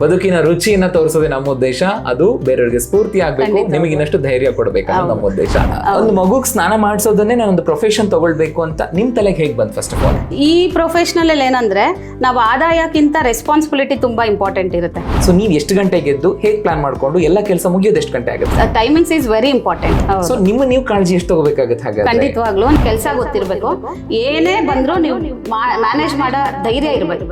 ಬದುಕಿನ ರುಚಿಯನ್ನ ತೋರಿಸೋದೇ ನಮ್ಮ ಉದ್ದೇಶ. ಅದು ಬೇರೆಯವರಿಗೆ ಸ್ಫೂರ್ತಿ ಆಗ್ಬೇಕು. ನಿಮಗೆ ಇನ್ನಷ್ಟು ಧೈರ್ಯ ಕೊಡ್ಬೇಕು ನಮ್ಮ ಉದ್ದೇಶ. ಒಂದು ಮಗುಗ್ ಸ್ನಾನ ಮಾಡಿಸೋದನ್ನೇ ನಾನು ಒಂದು ಪ್ರೊಫೆಷನ್ ತಗೊಳ್ಬೇಕು ಅಂತ ನಿಮ್ ತಲೆಗೆ ಹೇಗೆ ಬಂತು ಫಸ್ಟ್ ಆಫ್ ಆಲ್ ಈ ಪ್ರೊಫೆಷನಲ್ ಅಲ್ಲಿ ಏನಂದ್ರೆ ನಾವು ಆದಾಯಕ್ಕಿಂತ ರೆಸ್ಪಾನ್ಸಿಬಿಲಿಟಿ ತುಂಬಾ ಇಂಪಾರ್ಟೆಂಟ್ ಇರುತ್ತೆ. ಸೊ ನೀವು ಎಷ್ಟು ಗಂಟೆಗೆ ಎದ್ದು ಹೇಗ್ ಪ್ಲಾನ್ ಮಾಡ್ಕೊಂಡು ಎಲ್ಲ ಕೆಲಸ ಮುಗಿಯೋದು ಎಷ್ಟು ಗಂಟೆ ಆಗುತ್ತೆ? Timings is very important so ನಿಮ್ಮ ನೀವು ಕಾಳಜಿ ಎಷ್ಟು ತಗೋಬೇಕಾಗುತ್ತೆ ಹಾಗೆ ಖಂಡಿತವಾಗ್ಲೂ ಒಂದು ಕೆಲಸ ಗೊತ್ತಿರಬೇಕು. ಏನೇ ಬಂದರೂ ನೀವು ಮ್ಯಾನೇಜ್ ಮಾಡೋ ಧೈರ್ಯ ಇರಬೇಕು.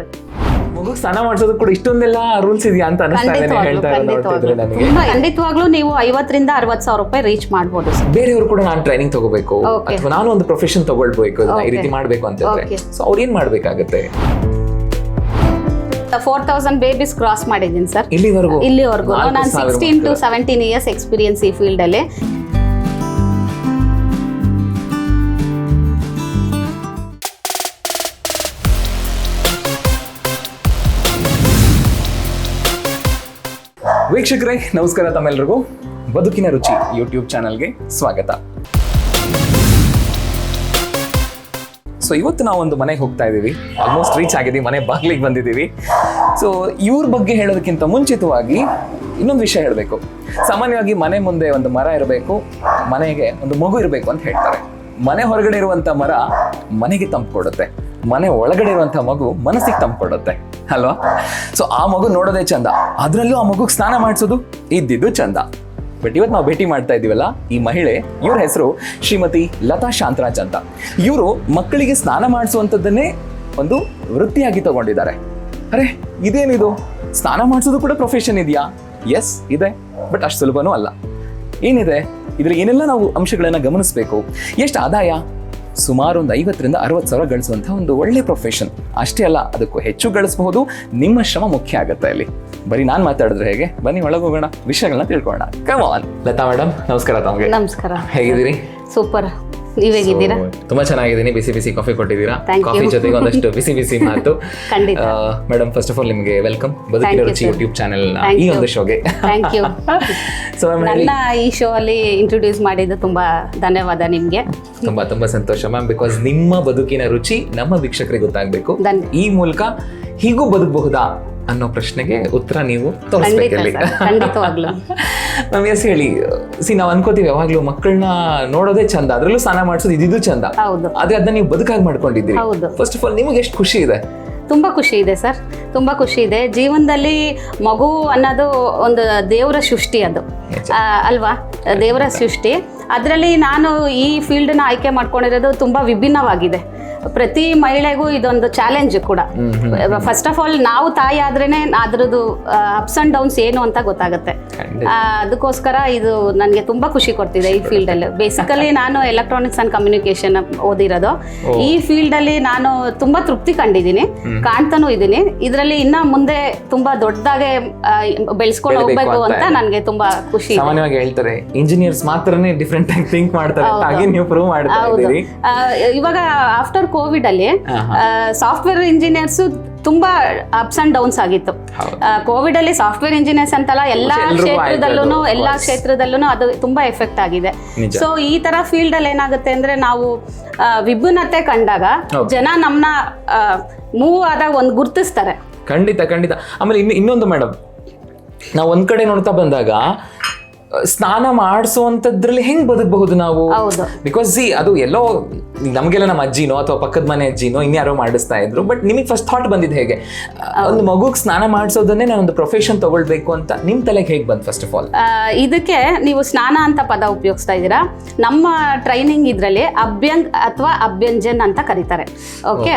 ಮಗುಗ್ ಸ್ನಾನ ಮಾಡಿಸೋದು ಕೂಡ ಇಷ್ಟೊಂದೆಲ್ಲ ರೂಲ್ಸ್ ಇದೆಯಾ ಅಂತ ಅನಿಸ್ತಾ ಹೇಳ್ತಾ ಇರೋದು ಖಂಡಿತವಾಗ್ಲೂ. ನನಗೆ. ತುಂಬಾ ಖಂಡಿತವಾಗ್ಲೂ ನೀವು ಐವತ್ತರಿಂದ ಅರವತ್ತು ಸಾವಿರ ರೂಪಾಯಿ ರೀಚ್ ಮಾಡ್ಬೋದು ಬೇರೆಯವರು ಕೂಡ ನಾನು ಟ್ರೈನಿಂಗ್ ತಗೋಬೇಕು ಅಥವಾ ನಾನು ಒಂದು ಪ್ರೊಫೆಷನ್ ತಗೊಳ್ಬೇಕು ಈ ರೀತಿ ಮಾಡ್ಬೇಕು ಅಂತ ಹೇಳಿ ಸೊ ಅವ್ರು ಏನ್ ಮಾಡ್ಬೇಕಾಗತ್ತೆ? ಫೋರ್ ತೌಸಂಡ್ ಬೇಬೀಸ್ ಕ್ರಾಸ್ ಮಾಡಿದ್ದೀನಿ ಸರ್. ಇಲ್ಲಿವರೆಗೂ. ಇಲ್ಲಿವರೆಗೂ ನಾನು sixteen to. Seventeen years experience ಈ ಫೀಲ್ಡ್ ವೀಕ್ಷಕರೇ, ನಮಸ್ಕಾರ ತಮ್ಮೆಲ್ಲರಿಗೂ ಬದುಕಿನ ರುಚಿ ಯೂಟ್ಯೂಬ್ ಚಾನಲ್ಗೆ ಸ್ವಾಗತ. ಸೊ ಇವತ್ತು ನಾವು ಒಂದು ಮನೆಗೆ ಹೋಗ್ತಾ ಇದ್ದೀವಿ ಆಲ್ಮೋಸ್ಟ್ ರೀಚ್ ಆಗಿದ್ದೀವಿ ಮನೆ ಬಾಗಿಲಿಗೆ ಬಂದಿದ್ದೀವಿ ಸೊ ಇವ್ರ ಬಗ್ಗೆ ಹೇಳೋದಕ್ಕಿಂತ ಮುಂಚಿತವಾಗಿ ಇನ್ನೊಂದು ವಿಷಯ ಹೇಳಬೇಕು. ಸಾಮಾನ್ಯವಾಗಿ ಮನೆ ಮುಂದೆ ಒಂದು ಮರ ಇರಬೇಕು, ಮನೆಗೆ ಒಂದು ಮಗು ಇರಬೇಕು ಅಂತ ಹೇಳ್ತಾರೆ. ಮನೆ ಹೊರಗಡೆ ಇರುವಂಥ ಮರ ಮನೆಗೆ ತಂಪು ಕೊಡುತ್ತೆ. ಮನೆ ಒಳಗಡೆ ಇರುವಂಥ ಮಗು ಮನಸ್ಸಿಗೆ ತಂಪು ಕೊಡುತ್ತೆ. ಅಲ್ವಾ? ಸೊ ಆ ಮಗು ನೋಡೋದೇ ಚಂದ. ಅದರಲ್ಲೂ ಆ ಮಗುಗೆ ಸ್ನಾನ ಮಾಡಿಸೋದು ಇದ್ದಿದ್ದು ಚಂದ. ಬಟ್ ಇವತ್ತು ನಾವು ಭೇಟಿ ಮಾಡ್ತಾ ಇದ್ದೀವಲ್ಲ, ಈ ಮಹಿಳೆ, ಇವ್ರ ಹೆಸರು ಶ್ರೀಮತಿ ಲತಾ ಶಾಂತರಾಜ್ ಅಂತ. ಇವರು ಮಕ್ಕಳಿಗೆ ಸ್ನಾನ ಮಾಡಿಸುವಂಥದ್ದನ್ನೇ ಒಂದು ವೃತ್ತಿಯಾಗಿ ತಗೊಂಡಿದ್ದಾರೆ. ಅರೆ, ಇದೇನಿದು? ಸ್ನಾನ ಮಾಡಿಸೋದು ಕೂಡ ಪ್ರೊಫೆಷನ್ ಇದೆಯಾ? ಎಸ್ ಇದೆ ಬಟ್ ಅಷ್ಟು ಸುಲಭನೂ ಅಲ್ಲ. ಏನಿದೆ? ಇದ್ರಲ್ಲಿ ಏನೆಲ್ಲ ನಾವು ಅಂಶಗಳನ್ನ ಗಮನಿಸಬೇಕು? ಎಷ್ಟು ಆದಾಯ? ಸುಮಾರು ಒಂದು ಐವತ್ತರಿಂದ ಅರವತ್ತು ಸಾವಿರ ಗಳಿಸುವಂತಹ ಒಂದು ಒಳ್ಳೆ ಪ್ರೊಫೆಷನ್ ಅಷ್ಟೇ ಅಲ್ಲ ಅದಕ್ಕೂ ಹೆಚ್ಚು ಗಳಿಸಬಹುದು. ನಿಮ್ಮ ಶ್ರಮ ಮುಖ್ಯ ಆಗುತ್ತೆ ಅಲ್ಲಿ. ಬರೀ ನಾನು ಮಾತಾಡಿದ್ರೆ ಹೇಗೆ? ಬನ್ನಿ ಒಳಗೆ ಹೋಗೋಣ ವಿಷಯಗಳನ್ನ ತಿಳ್ಕೊಳ್ಳೋಣ ಆನ್ ಲತಾ ಮೇಡಮ್ ನಮಸ್ಕಾರ ತಮಗೆ. ನಮಸ್ಕಾರ. ಹೇಗಿದ್ದೀರಿ? ಸೂಪರ್. ನೀವ್ ಹೇಗಿದ್ದೀರಾ? So, ತುಂಬಾ ಚೆನ್ನಾಗಿದ್ದೀನಿ. ಬಿಸಿ ಬಿಸಿ ಕಾಫಿ ಕೊಟ್ಟಿದ್ದೀರಾ? ಕಾಫಿ ಜೊತೆಗೆ ಒಂದಷ್ಟು ಬಿಸಿ ಬಿಸಿ ಮಾತು. ಮೇಡಮ್ ಫಸ್ಟ್ ಆಫ್ ಆಲ್ ನಿಮಗೆ ವೆಲ್ಕಮ್ ಬದುಕಿನ ರುಚಿ. ಯೂಟ್ಯೂಬ್ ಚಾನೆಲ್ ಈ ಒಂದು ಶೋಗೆ ಥ್ಯಾಂಕ್ ಯು ಸೊ ನನ್ನ ಈ ಶೋ ಅಲ್ಲಿ ಇಂಟ್ರೊಡ್ಯೂಸ್ ಮಾಡಿದ್ದು ತುಂಬಾ ಧನ್ಯವಾದ ನಿಮ್ಗೆ. ತುಂಬಾ ತುಂಬಾ ಸಂತೋಷ ಮ್ಯಾಮ್ ಬಿಕಾಸ್ ನಿಮ್ಮ ಬದುಕಿನ ರುಚಿ ನಮ್ಮ ವೀಕ್ಷಕರಿಗೆ ಗೊತ್ತಾಗಬೇಕು. ಈ ಮೂಲಕ ಹೀಗೂ ಬದುಕಬಹುದಾ? ಅನ್ನೋ ಪ್ರಶ್ನೆಗೆ ಉತ್ತರ ನೀವು ತೋರಿಸ್ಬೇಕಲ್ಲಿ ಖಂಡಿತವಾಗ್ಲು. ಎಸ್ ಹೇಳಿ ಸಿ ನಾವು ಅನ್ಕೋತೀವಿ ಯಾವಾಗ್ಲೂ ಮಕ್ಕಳನ್ನ ನೋಡೋದೇ ಚಂದ ಅದ್ರಲ್ಲೂ ಸ್ನಾನ ಮಾಡಿಸೋದು ಇದಿದ್ದು ಚಂದ. ಹೌದು. ಆದ್ರೆ ಅದನ್ನ ನೀವು ಬದುಕಾಗಿ ಮಾಡ್ಕೊಂಡಿದ್ದೀರಿ. ಹೌದು. ಫಸ್ಟ್ ಆಫ್ ಆಲ್ ನಿಮಗೆ ಎಷ್ಟು ಖುಷಿ ಇದೆ? ತುಂಬ ಖುಷಿ ಇದೆ ಸರ್ ತುಂಬ ಖುಷಿ ಇದೆ. ಜೀವನದಲ್ಲಿ ಮಗು ಅನ್ನೋದು ಒಂದು ದೇವರ ಸೃಷ್ಟಿ ಅದು. ಅಲ್ವಾ? ದೇವರ ಸೃಷ್ಟಿ. ಅದರಲ್ಲಿ ನಾನು ಈ ಫೀಲ್ಡ್ನ ಆಯ್ಕೆ ಮಾಡ್ಕೊಂಡಿರೋದು ತುಂಬಾ ವಿಭಿನ್ನವಾಗಿದೆ. ಪ್ರತಿ ಮಹಿಳೆಗೂ ಇದೊಂದು ಚಾಲೆಂಜ್ ಕೂಡ. ಫಸ್ಟ್ ಆಫ್ ಆಲ್ ನಾವು ತಾಯಿ ಆದ್ರೇನೆ ಅದ್ರದ್ದು ಅಪ್ಸ್ ಅಂಡ್ ಡೌನ್ಸ್ ಏನು ಅಂತ ಗೊತ್ತಾಗುತ್ತೆ. ಅದಕ್ಕೋಸ್ಕರ ಇದು ನನಗೆ ತುಂಬಾ ಖುಷಿ ಕೊಡ್ತಿದೆ ಈ ಫೀಲ್ಡ್ ಅಲ್ಲಿ ಬೇಸಿಕಲಿ ನಾನು ಎಲೆಕ್ಟ್ರಾನಿಕ್ಸ್ ಅಂಡ್ ಕಮ್ಯುನಿಕೇಶನ್ ಓದಿರೋದು. ಈ ಫೀಲ್ಡ್ ಅಲ್ಲಿ ನಾನು ತುಂಬಾ ತೃಪ್ತಿ ಕಂಡಿದ್ದೀನಿ. ಕಾಣ್ತಾನೂ ಇದ್ದೀನಿ. ಇದರಲ್ಲಿ ಇನ್ನ ಮುಂದೆ ತುಂಬಾ ದೊಡ್ಡದಾಗೆ ಬೆಳೆಸ್ಕೊಂಡು ಹೋಗ್ಬೇಕು ಅಂತ ಅಂತ ನನಗೆ ತುಂಬಾ ಖುಷಿ ಸಾಮಾನ್ಯವಾಗಿ ಹೇಳ್ತಾರೆ ಇಂಜಿನಿಯರ್ಸ್ ಮಾತ್ರನೇ ಡಿಫ್ರೆಂಟ್ ಆಗಿ ಥಿಂಕ್ ಮಾಡ್ತಾರೆ ಅಂತ ಹಾಗೆ ನೀವು ಪ್ರೂವ್ ಮಾಡ್ತಾ ಇದ್ದೀರಿ. ಇವಾಗ ಆಫ್ಟರ್ ಕೋವಿಡ್ ಅಲ್ಲಿ ಸಾಫ್ಟ್ವೇರ್ ಇಂಜಿನಿಯರ್ಸ್ ತುಂಬಾ ಅಪ್ಸ್ ಅಂಡ್ ಡೌನ್ಸ್ ಆಗಿತ್ತು. ಕೋವಿಡ್ ಅಲ್ಲಿ ಸಾಫ್ಟ್ವೇರ್ ಇಂಜಿನಿಯರ್ಸ್ ಅಂತಲ್ಲ ಎಲ್ಲಾ ಕ್ಷೇತ್ರದಲ್ಲೂ ಎಲ್ಲಾ. ಕ್ಷೇತ್ರದಲ್ಲೂ ಅದು ತುಂಬಾ ಎಫೆಕ್ಟ್ ಆಗಿದೆ. ಸೊ ಈ ತರ ಫೀಲ್ಡ್ ಅಲ್ಲಿ ಏನಾಗುತ್ತೆ ಅಂದ್ರೆ ನಾವು ವಿಭಿನ್ನತೆ ಕಂಡಾಗ ಜನ ನಮ್ಮನ್ನ ಮೂವ್ ಆದಾಗ ಒಂದು ಗುರ್ತಿಸ್ತಾರೆ. ಖಂಡಿತ ಖಂಡಿತ. ಆಮೇಲೆ ಇನ್ನು ಇನ್ನೊಂದು ಮೇಡಮ್ ನಾವು ಒಂದ್ ಕಡೆ ನೋಡ್ತಾ ಬಂದಾಗ ಸ್ನಾನ ಮಾಡಿಸುವಂತದ್ರಲ್ಲಿ ಹೆಂಗ್ ಬದುಕಬಹುದು ನಾವು? ಬಿಕಾಸ್ ಸಿ ಅದು ಎಲ್ಲೋ ನಮಗೆಲ್ಲ ನಮ್ಮ ಅಜ್ಜಿನೋ ಅಥವಾ ಪಕ್ಕದ ಮನೆ ಅಜ್ಜಿನೋ ಇನ್ಯಾರೋ ಮಾಡಿಸ್ತಾ ಇದ್ರು. ಬಟ್ ನಿಮಗೆ ಫಸ್ಟ್ ಥಾಟ್ ಬಂದಿದ್ದು ಹೇಗೆ? ಒಂದು ಮಗುಗೆ ಸ್ನಾನ ಮಾಡಿಸೋದನ್ನೇ ನಾನು ಒಂದು ಪ್ರೊಫೆಷನ್ ತಗೊಳ್ಬೇಕು ಅಂತ ನಿಮ್ಮ ತಲೆಗೆ ಹೇಗೆ ಬಂತು ಫಸ್ಟ್ ಆಫ್ ಆಲ್ ಇದಕ್ಕೆ ನೀವು ಸ್ನಾನ ಅಂತ ಪದ ಉಪಯೋಗಿಸ್ತಾ ಇದ್ದೀರಾ? ನಮ್ಮ ಟ್ರೈನಿಂಗ್ ಇದರಲ್ಲಿ ಅಭ್ಯಂಗ್ ಅಥವಾ ಅಭ್ಯಂಜನ್ ಅಂತ ಕರೀತಾರೆ. ಓಕೆ.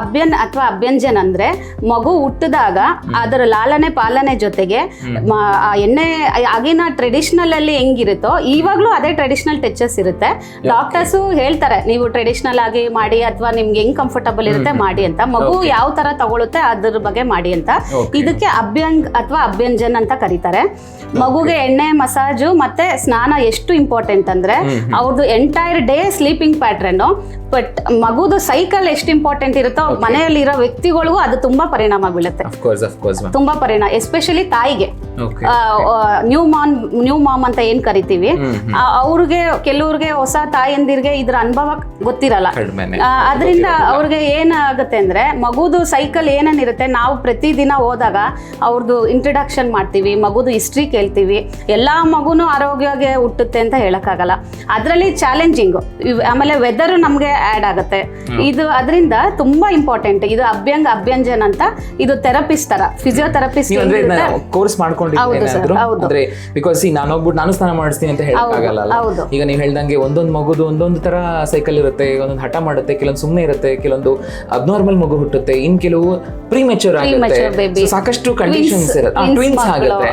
ಅಭ್ಯನ್ ಅಥವಾ ಅಭ್ಯಂಜನ್ ಅಂದ್ರೆ ಮಗು ಹುಟ್ಟಿದಾಗ ಅದರ ಲಾಲನೆ ಪಾಲನೆ ಜೊತೆಗೆ ಎಣ್ಣೆ ಆಗಿನ ಟ್ರೆಡಿಷನಲ್ ಅಲ್ಲಿ ಹೆಂಗಿರುತ್ತೋ ಇವಾಗಲೂ ಅದೇ ಟ್ರೆಡಿಷನಲ್ ಟೆಚಸ್ ಇರುತ್ತೆ. ಡಾಕ್ಟರ್ಸು ಹೇಳ್ತಾರೆ ನೀವು ಟ್ರೆಡಿಷನಲ್ ಆಗಿ ಮಾಡಿ ಅಥವಾ ನಿಮ್ಗೆ ಹೆಂಗ್ ಕಂಫರ್ಟಬಲ್ ಇರುತ್ತೆ ಮಾಡಿ ಅಂತ. ಮಗು ಯಾವ ತರ ತಗೊಳುತ್ತೆ ಅದ್ರ ಬಗ್ಗೆ ಮಾಡಿ ಅಂತ. ಇದಕ್ಕೆ ಅಭ್ಯಂಗ್ ಅಥವಾ ಅಭ್ಯಂಜನ್ ಅಂತ ಕರೀತಾರೆ. ಮಗುಗೆ ಎಣ್ಣೆ ಮಸಾಜು ಮತ್ತೆ ಸ್ನಾನ ಎಷ್ಟು ಇಂಪಾರ್ಟೆಂಟ್ ಅಂದ್ರೆ ಅವ್ರದ್ದು entire day sleeping pattern but ಮಗುದು cycle ಎಷ್ಟು ಇಂಪಾರ್ಟೆಂಟ್ ಇರುತ್ತೋ ಮನೆಯಲ್ಲಿರೋ ವ್ಯಕ್ತಿಗಳಿಗೂ ಅದು ತುಂಬಾ ಪರಿಣಾಮ ಬೀಳುತ್ತೆ. ತುಂಬಾ ಪರಿಣಾಮ ಎಸ್ಪೆಷಲಿ ತಾಯಿಗೆ. ನ್ಯೂ ಮಾನ್ ನ್ಯೂ ಮಾಮ್ ಅಂತ ಏನ್ ಕರಿತೀವಿ? ಅವ್ರಿಗೆ ಕೆಲವ್ರಿಗೆ ಹೊಸ ತಾಯಿಯಂದಿರ್ಗೆ ಇದ್ರ ಅನುಭವ ಗೊತ್ತಿರಲ್ಲ. ಅದರಿಂದ ಅವ್ರಿಗೆ ಏನಾಗುತ್ತೆ ಅಂದ್ರೆ ಮಗುದು ಸೈಕಲ್ ಏನೇನಿರುತ್ತೆ ನಾವು ಪ್ರತಿದಿನ ಹೋದಾಗ ಅವ್ರದ್ದು ಇಂಟ್ರಡಕ್ಷನ್ ಮಾಡ್ತೀವಿ ಮಗುದು ಹಿಸ್ಟ್ರಿ ಕೇಳ್ತೀವಿ ಎಲ್ಲಾ ಮಗುನು ಆರೋಗ್ಯಗೆ ಹುಟ್ಟುತ್ತೆ ಅಂತ ಹೇಳಕ್ಕಾಗಲ್ಲ. ಅದರಲ್ಲಿ ಚಾಲೆಂಜಿಂಗ್ ಆಮೇಲೆ ವೆದರ್ ನಮ್ಗೆ ಆಡ್ ಆಗುತ್ತೆ. ಇದು ಅದರಿಂದ ತುಂಬಾ ಇಂಪಾರ್ಟೆಂಟ್ ಇದು ಅಭ್ಯಂಗ ಅಭ್ಯಂಜನ್ ಅಂತ ಇದು ಥೆರಪಿಸ್ಟ್ ತರ ಫಿಸಿಯೋಥೆರಪಿಸ್ಟ್ ಕೋರ್ಸ್. ಅಂದ್ರೆ ಬಿಕಾಸ್ ಈ ನಾನು ಹೋಗ್ಬಿಟ್ಟು ನಾನು ಸ್ನಾನ ಮಾಡಿಸ್ತೀನಿ ಅಂತ ಹೇಳಕ್ಕಾಗಲ್ಲ. ಈಗ ನೀವು ಹೇಳ್ದಂಗೆ ಒಂದೊಂದು ಮಗುದು ಒಂದೊಂದು ತರ ಸೈಕಲ್ ಇರುತ್ತೆ ಒಂದೊಂದು ಹಠ ಮಾಡುತ್ತೆ ಕೆಲವೊಂದು ಸುಮ್ಮನೆ ಇರುತ್ತೆ ಕೆಲವೊಂದು ಅಬ್ನಾರ್ಮಲ್ ಮಗು ಹುಟ್ಟುತ್ತೆ ಇನ್ ಕೆಲವು ಪ್ರೀಮೆಚೂರ್ ಆಗುತ್ತೆ. ಸಾಕಷ್ಟು ಕಂಡೀಷನ್ಸ್ ಇರುತ್ತೆ. ಟ್ವಿನ್ಸ್ ಆಗುತ್ತೆ.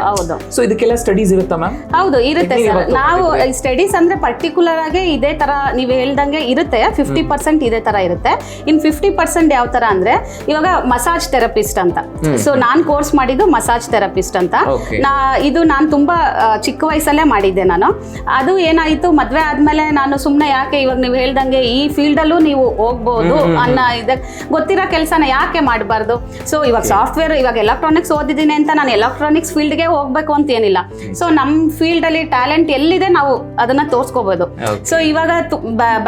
ಸೊ ಇದಕ್ಕೆಲ್ಲ ಸ್ಟಡೀಸ್ ಇರುತ್ತಾ ಮ್ಯಾಮ್ ಹೌದು ಇರುತ್ತೆ ಸರ್. ನಾವು ಸ್ಟಡೀಸ್ ಅಂದ್ರೆ ಪರ್ಟಿಕ್ಯುಲರ್ ಆಗಿ ಇದೇ ತರ ನೀವು ಹೇಳ್ದಂಗೆ ಇರುತ್ತೆ. ಫಿಫ್ಟಿ ಪರ್ಸೆಂಟ್ ಇದೇ ತರ ಇರುತ್ತೆ. ಇನ್ ಫಿಫ್ಟಿ ಪರ್ಸೆಂಟ್ ಯಾವ ತರ ಅಂದ್ರೆ ಇವಾಗ ಮಸಾಜ್ ಥೆರಪಿಸ್ಟ್ ಅಂತ. ಸೊ ನಾನ್ ಕೋರ್ಸ್ ಮಾಡಿದ್ದು ಮಸಾಜ್ ಥೆರಪಿಸ್ಟ್ ಅಂತ. ನಾ ಇದು ನಾನು ತುಂಬಾ ಚಿಕ್ಕ ವಯಸ್ಸಲ್ಲೇ ಮಾಡಿದ್ದೆ ನಾನು. ಅದು ಏನಾಯ್ತು ಮದ್ವೆ ಆದ್ಮೇಲೆ ನಾನು ಸುಮ್ಮನೆ ಯಾಕೆ ಇವಾಗ ನೀವು ಹೇಳ್ದಂಗೆ ಈ ಫೀಲ್ಡ್ ಅಲ್ಲೂ ನೀವು ಹೋಗ್ಬೋದು ಅನ್ನೋ ಇದ ಗೊತ್ತಿರೋ ಕೆಲಸನ ಯಾಕೆ ಮಾಡಬಾರ್ದು? ಸೊ ಇವಾಗ ಸಾಫ್ಟ್ವೇರ್ ಇವಾಗ ಎಲೆಕ್ಟ್ರಾನಿಕ್ಸ್ ಓದಿದ್ದೀನಿ ಅಂತ ನಾನು ಎಲೆಕ್ಟ್ರಾನಿಕ್ಸ್ ಫೀಲ್ಡ್ಗೆ ಹೋಗ್ಬೇಕು ಅಂತ ಏನಿಲ್ಲ ಸೊ ನಮ್ಮ ಫೀಲ್ಡ್ ಅಲ್ಲಿ ಟ್ಯಾಲೆಂಟ್ ಎಲ್ಲಿದೆ ನಾವು ಅದನ್ನ ತೋರಿಸ್ಕೋಬಹುದು. ಸೊ ಇವಾಗ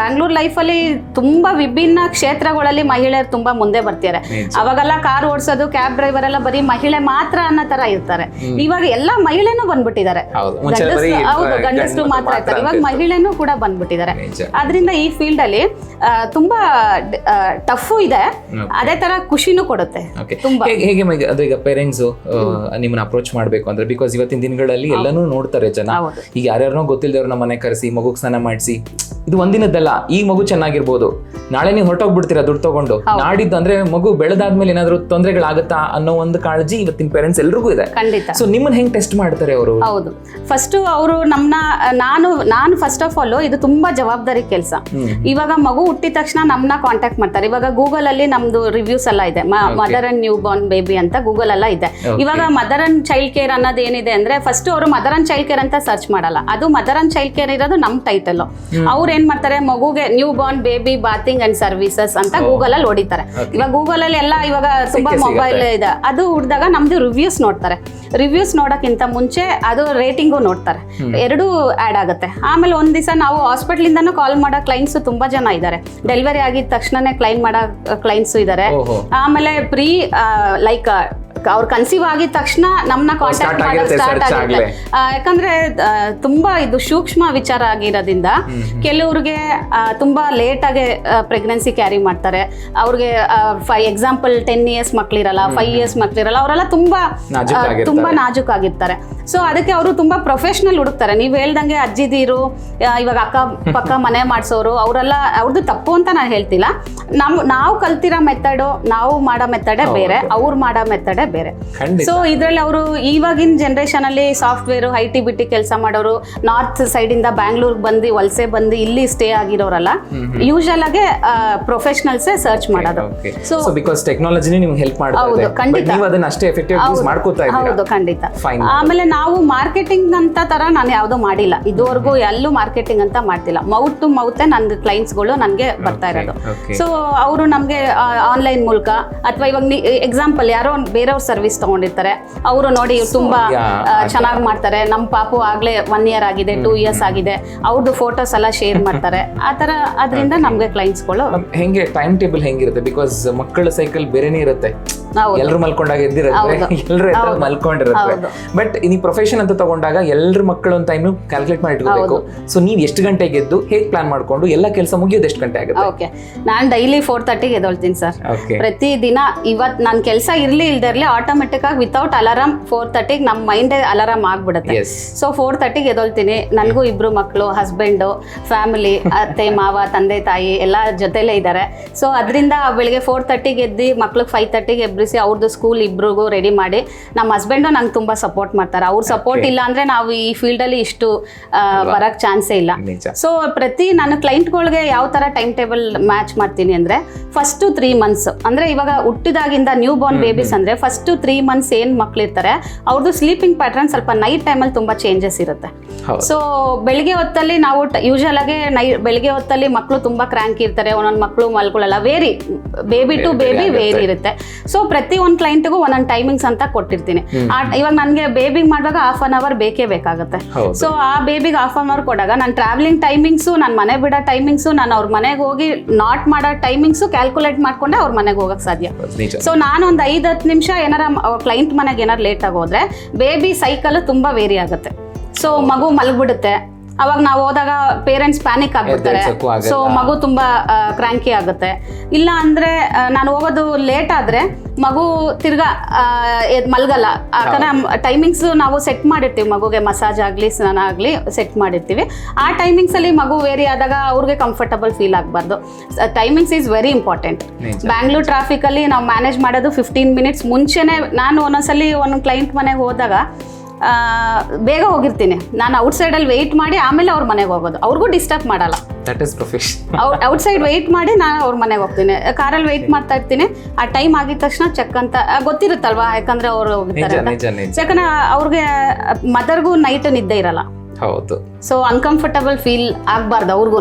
ಬ್ಯಾಂಗ್ಳೂರ್ ಲೈಫ್ ಅಲ್ಲಿ ಲೈಫಲ್ಲಿ ತುಂಬಾ ವಿಭಿನ್ನ ಕ್ಷೇತ್ರಗಳಲ್ಲಿ ಮಹಿಳೆಯರು ತುಂಬಾ ಮುಂದೆ ಬರ್ತಾರೆ. ಅವಾಗೆಲ್ಲ ಕಾರ್ ಓಡಿಸೋದು ಕ್ಯಾಬ್ ಡ್ರೈವರ್ ಎಲ್ಲ ಬರೀ ಮಹಿಳೆ ಮಾತ್ರ ಅನ್ನೋ ತರ ಇರ್ತಾರೆ. ಇವಾಗ ಎಲ್ಲಾ ಮಹಿಳೆನೂ ಬಂದ್ಬಿಟ್ಟಿದ್ದಾರೆ. ಹೌದು. ಗಂಡಸ್ರು- ಮಾತ್ರ ಇರ್ತಾರೆ. ಇವಾಗ ಮಹಿಳೆನೂ ಕೂಡ ಬಂದ್ಬಿಟ್ಟಿದ್ದಾರೆ. ಅದರಿಂದ ಈ ಫೀಲ್ಡ್ ಅಲ್ಲಿ ತುಂಬಾ ಟಫ್ ಇದೆ. ಅದೇ ತರ ಖುಷಿನೂ ಕೊಡುತ್ತೆ. ತುಂಬಾ. ಹೇಗೆ ಮಗೆ- ಅದು ಈಗ ಪೇರೆಂಟ್ಸ್ ನಿಮ್ಮನ್ನ ಅಪ್ರೋಚ್ ಮಾಡಬೇಕು ಅಂದ್ರೆ ಬಿಕಾಸ್ ಇವತ್ತಿನ ದಿನಗಳಲ್ಲಿ ಎಲ್ಲಾನು ನೋಡ್ತಾರೆ ಜನ. ಈಗ ಯಾರ್ಯಾರನೋ ಗೊತ್ತಿಲ್ಲದವ್ರು ನಮ್ಮ ಮನೆ ಕರೆಸಿ ಮಗುಗ್ ಸ್ನಾನ ಮಾಡಿಸಿ ಇದು ಒಂದಿನದ್ದಲ್ಲ ಈ ಮಗು ಚೆನ್ನಾಗಿರ್ಬೋದು ನಾಳೆ ನೀವು ಹೊರಟೋಗ್ಬಿಡ್ತೀರಾ ದುಡ್ಡು ತಗೊಂಡು? ನಾಡಿದ್ದು ಅಂದ್ರೆ ಮಗು ಬೆಳೆದಾದ್ಮೇಲೆ ಏನಾದ್ರು ತೊಂದರೆಗಳಾಗುತ್ತಾ ಅನ್ನೋ ಒಂದು ಕಾಳಜಿ ಇವತ್ತಿನ ಪೇರೆಂಟ್ಸ್ ಎಲ್ರಿಗೂ ಇದೆ. ಖಂಡಿತ. ಸೊ ನಿಮ್ಮನ್ನ ಹೆಂಗ್ ಟೆಸ್ಟ್ ಮಾಡ್ತಾರೆ ಅವರು? ಹೌದು. ಫಸ್ಟ್ ಅವರು ನಮ್ಮನ್ನ ನಾನು ನಾನು ಫಸ್ಟ್ ಆಫ್ ಆಲ್ ಇದು ತುಂಬಾ ಜವಾಬ್ದಾರಿ ಕೆಲಸ. ಇವಾಗ ಮಗು ಹುಟ್ಟಿದ ತಕ್ಷಣ ನಮ್ಮನ್ನ ಕಾಂಟ್ಯಾಕ್ಟ್ ಮಾಡ್ತಾರೆ. ಇವಾಗ ಗೂಗಲ್ ಅಲ್ಲಿ ನಮ್ದು ರಿವ್ಯೂಸ್ ಎಲ್ಲ ಇದೆ. Mother and newborn baby ಅಂತ ಗೂಗಲ್ ಎಲ್ಲ ಇದೆ. ಇವಾಗ ಮದರ್ ಅಂಡ್ ಚೈಲ್ಡ್ ಕೇರ್ ಅನ್ನೋದು ಏನಿದೆ ಅಂದ್ರೆ ಫಸ್ಟ್ ಅವರು ಮದರ್ ಅಂಡ್ ಚೈಲ್ಡ್ ಕೇರ್ ಅಂತ ಸರ್ಚ್ ಮಾಡಲ್ಲ. ಅದು ಮದರ್ ಅಂಡ್ ಚೈಲ್ಡ್ ಕೇರ್ ಇರೋದು ನಮ್ ಟೈಟಲ್ ಅವ್ರು ಏನ್ ಮಾಡ್ತಾರೆ? ಮಗುಗೆ newborn baby bathing and services ಅಂತ ಗೂಗಲ್ ಅಲ್ಲಿ ಹೊಡಿತಾರೆ ಇವಾಗ ಗೂಗಲ್ ಅಲ್ಲಿ ಎಲ್ಲ ಇವಾಗ ತುಂಬಾ ಮೊಬೈಲ್ ಇದೆ. ಅದು ಹುಡ್ದಾಗ ನಮ್ದು ರಿವ್ಯೂಸ್ ನೋಡ್ತಾರೆ. ರಿವ್ಯೂಸ್ ನೋಡೋಕ್ಕಿಂತ ಮುಂಚೆ ಅದು ರೇಟಿಂಗು ನೋಡ್ತಾರೆ. ಎರಡೂ ಆ್ಯಡ್ ಆಗುತ್ತೆ. ಆಮೇಲೆ ಒಂದು ದಿವಸ ನಾವು ಹಾಸ್ಪಿಟ್ಲಿಂದನೂ ಕಾಲ್ ಮಾಡೋ ಕ್ಲೈಂಟ್ಸ್ ತುಂಬಾ ಜನ ಇದ್ದಾರೆ ಡೆಲಿವರಿ ಆಗಿದ ತಕ್ಷಣನೇ ಕ್ಲೈಮ್ ಮಾಡೋ ಕ್ಲೈಂಟ್ಸು ಇದ್ದಾರೆ ಆಮೇಲೆ ಪ್ರೀ ಲೈಕ್ ಅವ್ರು ಕನ್ಸೀವ್ ಆಗಿದ ತಕ್ಷಣ ನಮ್ಮನ್ನ ಕಾಂಟ್ಯಾಕ್ಟ್ ಮಾಡೋದು ಸ್ಟಾರ್ಟ್ ಆಗುತ್ತೆ. ಯಾಕಂದ್ರೆ ತುಂಬಾ ಇದು ಸೂಕ್ಷ್ಮ ವಿಚಾರ ಆಗಿರೋದ್ರಿಂದ ಕೆಲವ್ರಿಗೆ ತುಂಬಾ ಲೇಟ್ ಆಗಿ ಪ್ರೆಗ್ನೆನ್ಸಿ ಕ್ಯಾರಿ ಮಾಡ್ತಾರೆ. ಅವ್ರಿಗೆ ಫೈ ಎಕ್ಸಾಂಪಲ್ ಟೆನ್ ಇಯರ್ಸ್ ಮಕ್ಳಿರಲ್ಲ ಫೈವ್ ಇಯರ್ಸ್ ಮಕ್ಳಿರಲ್ಲ ಅವರೆಲ್ಲ ತುಂಬಾ ತುಂಬ. ತುಂಬಾ ನಾಜೂಕಾಗಿರ್ತಾರೆ ಸೊ ಅದಕ್ಕೆ ಅವರು ತುಂಬಾ ಪ್ರೊಫೆಷನಲ್ ಹುಡುಕ್ತಾರೆ. ನೀವು ಹೇಳ್ದಂಗೆ ಅಜ್ಜಿದೀರು ಇವಾಗ ಅಕ್ಕ ಪಕ್ಕ ಮನೆ ಮಾಡಿಸೋರು ಅವರೆಲ್ಲ ಅವ್ರದ್ದು ತಪ್ಪು ಅಂತ ನಾನು ಹೇಳ್ತಿಲ್ಲ. ನಮ್ ನಾವು ಕಲ್ತಿರೋ ಮೆಥಡು ನಾವು ಮಾಡೋ ಮೆಥಡೇ ಬೇರೆ ಅವ್ರು ಮಾಡೋ ಮೆಥಡೇ ಬೇರೆ. ಸೊ ಇದರಲ್ಲಿ ಅವರು ಇವಾಗಿನ ಜನರೇಷನ್ ಅಲ್ಲಿ ಸಾಫ್ಟ್ವೇರ್ ಐ ಟಿ ಬಿ ಟಿ ಕೆಲಸ ಮಾಡೋರು ನಾರ್ತ್ ಸೈಡ್ ಇಂದ ಬ್ಯಾಂಗ್ಳೂರ್ ಬಂದು ವಲಸೆ ಬಂದು ಇಲ್ಲಿ ಸ್ಟೇ ಆಗಿರೋರಲ್ಲ ಯೂಶಲ್ ಆಗಿ ಪ್ರೊಫೆಷನಲ್ಸ್ ಸರ್ಚ್ ಮಾಡೋದು. ಸೊ ಬಿಕಾಸ್ ಟೆಕ್ನಾಲಜಿನೇ ನಿಮ್ಗೆ ಹೆಲ್ಪ್ ಮಾಡ್ತಾ ಇದೆ. ಖಂಡಿತ. ನೀವು ಅದನ್ನ ಅಷ್ಟೇ ಎಫೆಕ್ಟಿವ್ ಯೂಸ್. ಮಾಡ್ಕೋತಾ ಇದ್ದೀರಾ? ಖಂಡಿತ. ಆಮೇಲೆ ನಾವು ಮಾರ್ಕೆಟಿಂಗ್ ಅಂತ ತರ ನಾನು ಯಾವ್ದು ಮಾಡಿಲ್ಲ. ಇದುವರೆಗೂ ಎಲ್ಲೂ ಮಾರ್ಕೆಟಿಂಗ್ ಅಂತ ಮಾಡ್ತಿಲ್ಲ. ಮೌತ್ ಟು ಮೌತೆ ನನ್ಗೆ ಕ್ಲೈಂಟ್ಸ್ಗಳು ನನಗೆ ಬರ್ತಾ ಇರೋದು. ಸೊ ಅವರು ನಮಗೆ ಆನ್ಲೈನ್ ಮೂಲಕ ಅಥವಾ ಇವಾಗ ಎಕ್ಸಾಂಪಲ್ ಯಾರೋ ಬೇರೆಯವ್ರ ಸರ್ವಿಸ್ ತಗೊಂಡಿರ್ತಾರೆ. ಅವರು ನೋಡಿ ತುಂಬಾ ಚೆನ್ನಾಗಿ ಮಾಡ್ತಾರೆ. ನಮ್ಮ ಪಾಪು ಆಗ್ಲೇ ಒನ್ ಇಯರ್ ಆಗಿದೆ ಟೂ ಇಯರ್ಸ್ ಆಗಿದೆ. ಅವ್ರದ್ದು ಫೋಟೋಸ್ ಎಲ್ಲ ಶೇರ್ ಮಾಡ್ತಾರೆ. ಆ ತರ ಅದರಿಂದ ನಮಗೆ ಕ್ಲೈಂಟ್ಸ್ಗಳು ಗಳು ಹೆಂಗೆ ಟೈಮ್ ಟೇಬಲ್ ಹೆಂಗಿರುತ್ತೆ? ಬಿಕಾಸ್ ಮಕ್ಕಳ ಸೈಕಲ್ ಬೇರೆನೇ ಇರುತ್ತೆ. ಎಲ್ರು ಮಲ್ಕೊಂಡಾಗ ಎದ್ದಿರತ್ತೆ. ಎಲ್ರು ಎದ್ದಾಗ. ಮಲ್ಕೊಂಡಿರುತ್ತೆ ಬಟ್ ನೀವು ಪ್ರೊಫೆಷನ್ ಅಂತ ತಗೊಂಡಾಗ ಎಲ್ರ ಮಕ್ಕಳು ಅಂತ ಟೈಮ್ ಕ್ಯಾಲ್ಕುಲೇಟ್ ಮಾಡಿ ಇಟ್ಕೋಬೇಕು. ಸೊ ನೀವು ಎಷ್ಟು ಗಂಟೆಗೆ ಎದ್ದು ಹೇಗೆ ಪ್ಲಾನ್ ಮಾಡ್ಕೊಂಡು ಎಲ್ಲ ಕೆಲಸ ಮುಗಿಯೋದು ಎಷ್ಟು ಗಂಟೆ ಆಗುತ್ತೆ? ಓಕೆ ನಾನು ಡೈಲಿ ಫೋರ್ ತರ್ಟಿಗೆ ಎದ್ದೊಳ್ತೀನಿ ಸರ್ ಪ್ರತಿ ದಿನ ಇವತ್ತು ನನ್ನ ಕೆಲಸ ಇರಲಿ ಇಲ್ದಿರಲಿ ಆಟೋಮೆಟಿಕ್ ಆಗಿ ವಿತೌಟ್ ಅಲಾರಾಮ್ ಫೋರ್ ತರ್ಟಿಗೆ ನಮ್ಮ ಮೈಂಡ್ ಅಲಾರಾಮ್ ಆಗ್ಬಿಡುತ್ತೆ. ಸೊ ಫೋರ್ ತರ್ಟಿಗೆ ಎದೊಳ್ತೀನಿ ನನಗೂ ಇಬ್ರು ಮಕ್ಕಳು ಹಸ್ಬೆಂಡು ಫ್ಯಾಮಿಲಿ ಅತ್ತೆ ಮಾವ ತಂದೆ ತಾಯಿ ಎಲ್ಲ ಜೊತೆಲೇ ಇದ್ದಾರೆ ಸೊ ಅದರಿಂದ ಬೆಳಿಗ್ಗೆ ಫೋರ್ ತರ್ಟಿಗೆ ಎದ್ದು ಮಕ್ಳಿಗೆ ಫೈವ್ ತರ್ಟಿಗೆ ಎಬ್ರಿಸಿ ಅವ್ರದ್ದು ಸ್ಕೂಲ್ ಇಬ್ರಿಗೂ ರೆಡಿ ಮಾಡಿ ನಮ್ಮ ಹಸ್ಬೆಂಡು ನಂಗೆ ತುಂಬ ಸಪೋರ್ಟ್ ಮಾಡ್ತಾರೆ. ಅವ್ರ ಸಪೋರ್ಟ್ ಇಲ್ಲ ಅಂದರೆ ನಾವು ಈ ಫೀಲ್ಡಲ್ಲಿ ಇಷ್ಟು ಬರೋಕ್ಕೆ ಚಾನ್ಸೇ ಇಲ್ಲ. ಸೊ ಪ್ರತಿ ನಾನು ಕ್ಲೈಂಟ್ಗಳಿಗೆ ಯಾವ ಥರ ಟೈಮ್ ಟೇಬಲ್ ಮ್ಯಾಚ್ ಮಾಡ್ತೀನಿ ಅಂದರೆ ಫಸ್ಟು ತ್ರೀ ಮಂತ್ಸ್ ಅಂದರೆ ಇವಾಗ ಹುಟ್ಟಿದಾಗಿಂದ ನ್ಯೂ ಬೋರ್ನ್ ಬೇಬೀಸ್ ಅಂದರೆ ಫಸ್ಟು ತ್ರೀ ಮಂತ್ಸ್ ಏನು ಮಕ್ಳಿರ್ತಾರೆ ಅವ್ರದ್ದು ಸ್ಲೀಪಿಂಗ್ ಪ್ಯಾಟರ್ನ್ ಸ್ವಲ್ಪ ನೈಟ್ ಟೈಮಲ್ಲಿ ತುಂಬ ಚೇಂಜಸ್ ಇರುತ್ತೆ. ಸೊ ಬೆಳಿಗ್ಗೆ ಹೊತ್ತಲ್ಲಿ ನಾವು ಯೂಶಲ್ ಆಗಿ ನೈ ಬೆಳಿಗ್ಗೆ ಹೊತ್ತಲ್ಲಿ ಮಕ್ಕಳು ತುಂಬಾ ಕ್ರ್ಯಾಂಕ್ ಇರ್ತಾರೆ ಒಂದೊಂದು ಮಕ್ಕಳು ಮಲ್ಕೊಳ್ಳಲ್ಲ vary baby to baby. Vary ಇರುತ್ತೆ. ಸೊ ಪ್ರತಿ ಒಂದು ಕ್ಲೈಂಟ್ಗೂ ಒಂದೊಂದು ಟೈಮಿಂಗ್ಸ್ ಅಂತ ಕೊಟ್ಟಿರ್ತೀನಿ. ಆ- ಇವಾಗ ನನಗೆ ಬೇಬಿಗೆ ಮಾಡುವಾಗ ಹಾಫ್ ಅನ್ ಅವರ್ ಬೇಕೇ ಬೇಕಾಗುತ್ತೆ. ಸೊ ಆ ಬೇಬಿಗೆ ಹಾಫ್ ಅನ್ ಅವರ್ ಕೊಡಾಗ ನಾನು ಟ್ರಾವೆಲಿಂಗ್ ಟೈಮಿಂಗ್ಸು ನಾನು ಮನೆ ಬಿಡೋ ಟೈಮಿಂಗ್ಸು ನಾನು ಅವ್ರ ಮನೆಗೆ ಹೋಗಿ ನಾಟ್ ಮಾಡೋ ಟೈಮಿಂಗ್ಸು ಕ್ಯಾಲ್ಕುಲೇಟ್ ಮಾಡ್ಕೊಂಡೆ ಅವ್ರ ಮನೆಗೆ ಹೋಗಕ್ಕೆ ಸಾಧ್ಯ. ಸೊ ನಾನು ಒಂದು ಐದು ಹತ್ತು ನಿಮಿಷ ಏನಾರ ಅವ್ರ ಕ್ಲೈಂಟ್ ಮನೆಗೆ ಏನಾರು ಲೇಟ್ ಆಗೋದ್ರೆ ಬೇಬಿ ಸೈಕಲ್ ತುಂಬಾ ವೇರಿ ಆಗುತ್ತೆ. ಸೊ ಮಗು ಮಲಗ್ಬಿಡುತ್ತೆ. ಅವಾಗ ನಾವು ಹೋದಾಗ ಪೇರೆಂಟ್ಸ್ ಪ್ಯಾನಿಕ್ ಆಗ್ಬಿಡ್ತಾರೆ. ಸೊ ಮಗು ತುಂಬಾ ಕ್ರ್ಯಾಂಕಿ ಆಗುತ್ತೆ. ಇಲ್ಲ ಅಂದ್ರೆ ನಾನು ಹೋಗೋದು ಲೇಟ್ ಆದ್ರೆ ಮಗು ತಿರ್ಗಾ ಮಲ್ಗಲ್ಲ. ಯಾಕಂದ್ರೆ ಟೈಮಿಂಗ್ಸ್ ನಾವು ಸೆಟ್ ಮಾಡಿರ್ತೀವಿ. ಮಗುಗೆ ಮಸಾಜ್ ಆಗಲಿ ಸ್ನಾನ ಆಗಲಿ ಸೆಟ್ ಮಾಡಿರ್ತೀವಿ. ಆ ಟೈಮಿಂಗ್ಸ್ ಅಲ್ಲಿ ಮಗು ವೇರಿ ಆದಾಗ ಅವ್ರಿಗೆ ಕಂಫರ್ಟಬಲ್ ಫೀಲ್ ಆಗಬಾರ್ದು. Timings is very important Bangalore traffic ಅಲ್ಲಿ ನಾವು ಮ್ಯಾನೇಜ್ ಮಾಡೋದು ಫಿಫ್ಟೀನ್ ಮಿನಿಟ್ಸ್ ಮುಂಚೆನೆ. ನಾನು ಒಂದೊಂದ್ಸಲಿ ಒಂದು ಕ್ಲೈಂಟ್ ಮನೆಗೆ ಹೋದಾಗ ಬೇಗ ಹೋಗಿರ್ತೀನಿ. ನಾನು ಔಟ್ ಅಲ್ಲಿ ವೆಯ್ಟ್ ಮಾಡಿ ಆಮೇಲೆ ಅವ್ರ ಮನೆಗೆ ಹೋಗೋದು. ಅವ್ರಿಗೂ ಡಿಸ್ಟರ್ಬ್ ಮಾಡಲ್ಲ. That is profession outside wait ಮಾಡಿ ನಾನು ಅವ್ರ ಮನೆಗೆ ಹೋಗ್ತೀನಿ. ಕಾರಲ್ಲಿ ವೆಯ್ಟ್ ಮಾಡ್ತಾ ಇರ್ತೀನಿ. ಆ ಟೈಮ್ ಆಗಿದ ತಕ್ಷಣ ಚೆಕ್ ಅಂತ ಗೊತ್ತಿರುತ್ತಲ್ವಾ? ಯಾಕಂದ್ರೆ ಅವ್ರು ನಿಜ ಯಾಕಂದ್ರೆ ಅವ್ರಿಗೆ ಮದರ್ಗೂ ನೈಟ್ ನಿದ್ದೆ ಇರಲ್ಲ. ಹೌದು. ಸೊ ಅನ್ಕಂಫರ್ಟಬಲ್ ಫೀಲ್ ಆಗಬಾರ್ದು ಅವ್ರಿಗೂ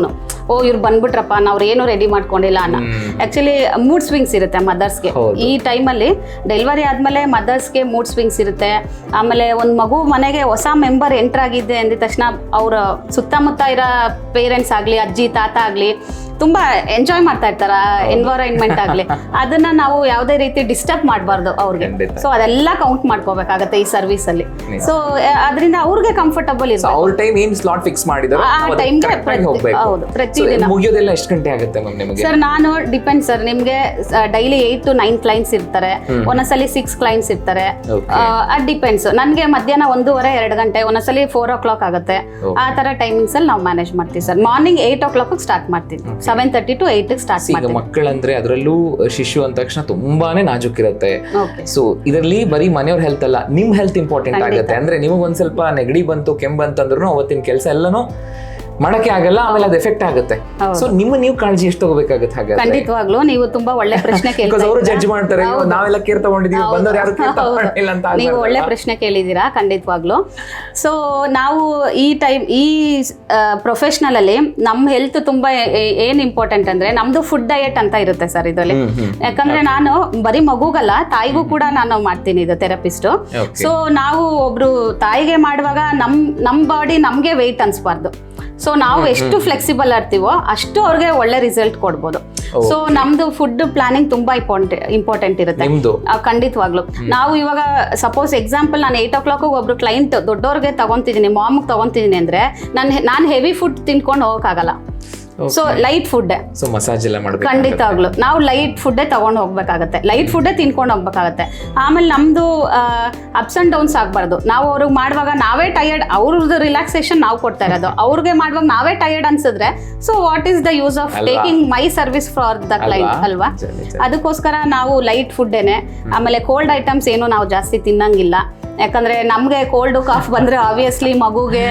ಓ ಇವ್ರು ಬಂದ್ಬಿಟ್ರಪ್ಪ ನಾವು ಏನು ರೆಡಿ ಮಾಡ್ಕೊಂಡಿಲ್ಲ ಅನ್ನೋ. ಆಕ್ಚುಲಿ ಮೂಡ್ ಸ್ವಿಂಗ್ಸ್ ಇರುತ್ತೆ ಮದರ್ಸ್ಗೆ ಹೌದು. ಈ ಟೈಮಲ್ಲಿ ಡೆಲಿವರಿ ಆದಮೇಲೆ ಮದರ್ಸ್ಗೆ ಮೂಡ್ ಸ್ವಿಂಗ್ಸ್ ಇರುತ್ತೆ. ಆಮೇಲೆ ಒಂದು ಮಗು ಮನೆಗೆ ಹೊಸ ಮೆಂಬರ್ ಎಂಟರ್ ಆಗಿದ್ದೆ ಅಂದಿದ ತಕ್ಷಣ ಅವರ ಸುತ್ತಮುತ್ತ ಇರೋ ಪೇರೆಂಟ್ಸ್ ಆಗಲಿ ಅಜ್ಜಿ ತಾತ ಆಗಲಿ ತುಂಬಾ ಎಂಜಾಯ್ ಮಾಡ್ತಾ ಇರ್ತಾರ ಎನ್ವೈರನ್ಮೆಂಟ್ ಆಗಲಿ. ಅದನ್ನ ನಾವು ಯಾವುದೇ ರೀತಿ ಡಿಸ್ಟರ್ಬ್ ಮಾಡಬಾರ್ದು ಅವ್ರಿಗೆ. ಸೊ ಅದೆಲ್ಲ ಕೌಂಟ್ ಮಾಡ್ಕೋಬೇಕಾಗತ್ತೆ ಈ ಸರ್ವಿಸ್ ಅಲ್ಲಿ. ಸೊ ಅದರಿಂದ ಅವ್ರಿಗೆ ಕಂಫರ್ಟಬಲ್ ಇರ್ತಾರೆ ಅವ್ರ ಟೈಮ್ ಏನ್ ಸ್ಲಾಟ್ ಫಿಕ್ಸ್ ಮಾಡಿದಾರೋ ಆ ಟೈಮ್ಗೆ correct ಆಗಿ ಪ್ರತಿ- ಪ್ರತಿದಿನ. ಮುಗಿಯೋದೆಲ್ಲ ಎಷ್ಟು ಗಂಟೆ ಆಗುತ್ತೆ ಮ್ಯಾಮ್ ನಿಮಗೆ? ಸರ್ ನಾನು ಡಿಪೆಂಡ್ ಸರ್ ನಿಮ್ಗೆ daily eight to nine clients ಇರ್ತಾರೆ. ಒಂದೊಂದ್ಸಲಿ ಸಿಕ್ಸ್ ಕ್ಲೈಂಟ್ಸ್ ಇರ್ತಾರೆ. ಅದು ಡಿಪೆಂಡ್ಸ್ ನನ್ಗೆ ಮಧ್ಯಾಹ್ನ ಒಂದೂವರೆ ಎರಡು ಗಂಟೆ ಒಂದೊಂದ್ಸಲಿ ಫೋರ್ ಓ ಕ್ಲಾಕ್ ಆಗುತ್ತೆ. ಆ ತರ ಟೈಮಿಂಗ್ಸ್ ಅಲ್ಲಿ ನಾವು ಮ್ಯಾನೇಜ್ ಮಾಡ್ತೀವಿ sir morning eight o'clock start ಮಾಡ್ತೀವಿ. Seven thirty to eight start ಮಾಡ್ತೀವಿ. ಮಕ್ಕಳಂದ್ರೆ ಅದರಲ್ಲೂ ಶಿಶು ಅಂದ ತಕ್ಷಣ ತುಂಬಾನೇ ನಾಜುಕಿರುತ್ತೆ. ಸೊ ಇದರಲ್ಲಿ ಬರೀ ಮನೆಯವ್ರ ಹೆಲ್ತ್ ಅಲ್ಲ ನಿಮ್ ಹೆಲ್ತ್ ಇಂಪಾರ್ಟೆಂಟ್. ಆಗುತ್ತೆ. ಅಂದ್ರೆ ನಿಮಗೊಂದ್ ಒಂದ್ ಸ್ವಲ್ಪ ನೆಗಡಿ ಬಂತು ಕೆಮ್ಮು ಬಂತು ಅವತ್ತಿನ ಕೆಲಸ ಎಲ್ಲನೂ ಮಾಡಕ್ಕೆ ಆಗಲ್ಲ ಆಮೇಲೆ ಅದು ಎಫೆಕ್ಟ್ ಆಗುತ್ತೆ. ಸೊ ನಿಮ್ಮ ನೀವು ಕಾಳಜಿ ಎಷ್ಟು ತಗೋಬೇಕಾಗುತ್ತೆ ಹಾಗೆ ಖಂಡಿತವಾಗ್ಲೂ ನೀವು ತುಂಬಾ ಒಳ್ಳೆ ಪ್ರಶ್ನೆ ಬಿಕಾಸ್ ಅವರು ಜಡ್ಜ್ ಮಾಡ್ತಾರೆ ಅಯ್ಯೋ, ನಾವೆಲ್ಲ ಕೇರ್ ತಗೊಂಡಿದೀವಿ ಬಂದವರು ಯಾರು ಕೇರ್ ತಗೊಂಡಿಲ್ಲ ಅಂತ ನೀವು ಆಗ್ಬಾರ್ದಲ್ಲ? ಒಳ್ಳೆ ಪ್ರಶ್ನೆ ಕೇಳಿದೀರಾ ಖಂಡಿತವಾಗ್ಲು. ಸೊ ನಾವು ಈ ಟೈಮ್ ಈ ಪ್ರೊಫೆಷನಲ್ ಅಲ್ಲಿ ನಮ್ಮ ಹೆಲ್ತ್ ತುಂಬಾ ಏ- ಏನ್ ಇಂಪಾರ್ಟೆಂಟ್ ಅಂದ್ರೆ ನಮ್ದು ಫುಡ್ ಡಯಟ್ ಅಂತ ಇರುತ್ತೆ ಸರ್ ಇದರಲ್ಲಿ. ಯಾಕಂದ್ರೆ ನಾನು ಬರೀ ಮಗುಗಲ್ಲ ತಾಯಿಗೂ ಕೂಡ ನಾನು ಮಾಡ್ತೀನಿ ಇದು ಥೆರಪಿಸ್ಟ್ Okay. ಸೊ ನಾವು ಒಬ್ರು ತಾಯಿಗೆ ಮಾಡುವಾಗ ನಮ್ ನಮ್ ಬಾಡಿ ನಮ್ಗೆ ವೆಯ್ಟ್ ಅನ್ಸ್ಬಾರ್ದು. ಸೊ ನಾವು ಎಷ್ಟು ಫ್ಲೆಕ್ಸಿಬಲ್ ಇರ್ತೀವೋ ಅಷ್ಟು ಅವ್ರಿಗೆ ಒಳ್ಳೆ ರಿಸಲ್ಟ್ ಕೊಡ್ಬೋದು. ಸೊ ನಮ್ದು ಫುಡ್ ಪ್ಲಾನಿಂಗ್ ತುಂಬಾ ಇಂಪಾರ್ಟೆಂಟ್ ಇಂಪಾರ್ಟೆಂಟ್ ಇರುತ್ತೆ. ಖಂಡಿತವಾಗ್ಲು. ನಾವು ಇವಾಗ ಸಪೋಸ್ ಎಕ್ಸಾಂಪಲ್ ನಾನು ಏಟ್ ಓ ಕ್ಲಾಕ್ ಒಬ್ರು ಕ್ಲೈಂಟ್ ದೊಡ್ಡವ್ರಿಗೆ ತಗೊಂತಿದ್ದೀನಿ ಮಾಮ್ಗೆ ತಗೊಂತಿದ್ದೀನಿ ಅಂದ್ರೆ ನಾನು ನಾನು ಹೆವಿ ಫುಡ್ ತಿನ್ಕೊಂಡು ಹೋಗಕ್ಕಾಗಲ್ಲ. So light food so massage ಎಲ್ಲ ಮಾಡಿ ಖಂಡಿತವಾಗ್ಲು. ನಾವು ಲೈಟ್ ಫುಡ್ಡೇ ತಗೊಂಡು ಹೋಗ್ಬೇಕಾಗತ್ತೆ. ಲೈಟ್ ಫುಡ್ಡೇ ತಿನ್ಕೊಂಡು ಹೋಗ್ಬೇಕಾಗತ್ತೆ. ಆಮೇಲೆ ನಮ್ದು ಅಪ್ಸ್ ಅಂಡ್ ಡೌನ್ಸ್ ಆಗ್ಬಾರ್ದು. ನಾವು ಅವ್ರಿಗೆ ಮಾಡುವಾಗ ನಾವೇ ಟಯರ್ಡ್ ಅವ್ರದ್ದು ರಿಲ್ಯಾಕ್ಸೇಷನ್ ನಾವು ಕೊಡ್ತಾ ಇರೋದು. ಅವ್ರಿಗೆ ಮಾಡುವಾಗ ನಾವೇ ಟಯರ್ಡ್ ಅನ್ಸಿದ್ರೆ so what is the use of taking my service for the client ಅಲ್ವಾ. ಅದಕ್ಕೋಸ್ಕರ ನಾವು ಲೈಟ್ ಫುಡ್ಡೇನೆ ಆಮೇಲೆ ಕೋಲ್ಡ್ ಐಟಮ್ಸ್ ಏನು ನಾವು ಜಾಸ್ತಿ ತಿನ್ನಂಗಿಲ್ಲ. ಯಾಕಂದ್ರೆ ನಮ್ಗೆ ಕೋಲ್ಡ್ ಕಾಫ್ ಬಂದ್ರೆ ಆಬ್ವಿಯಸ್ಲಿ ಮಗುಗೆ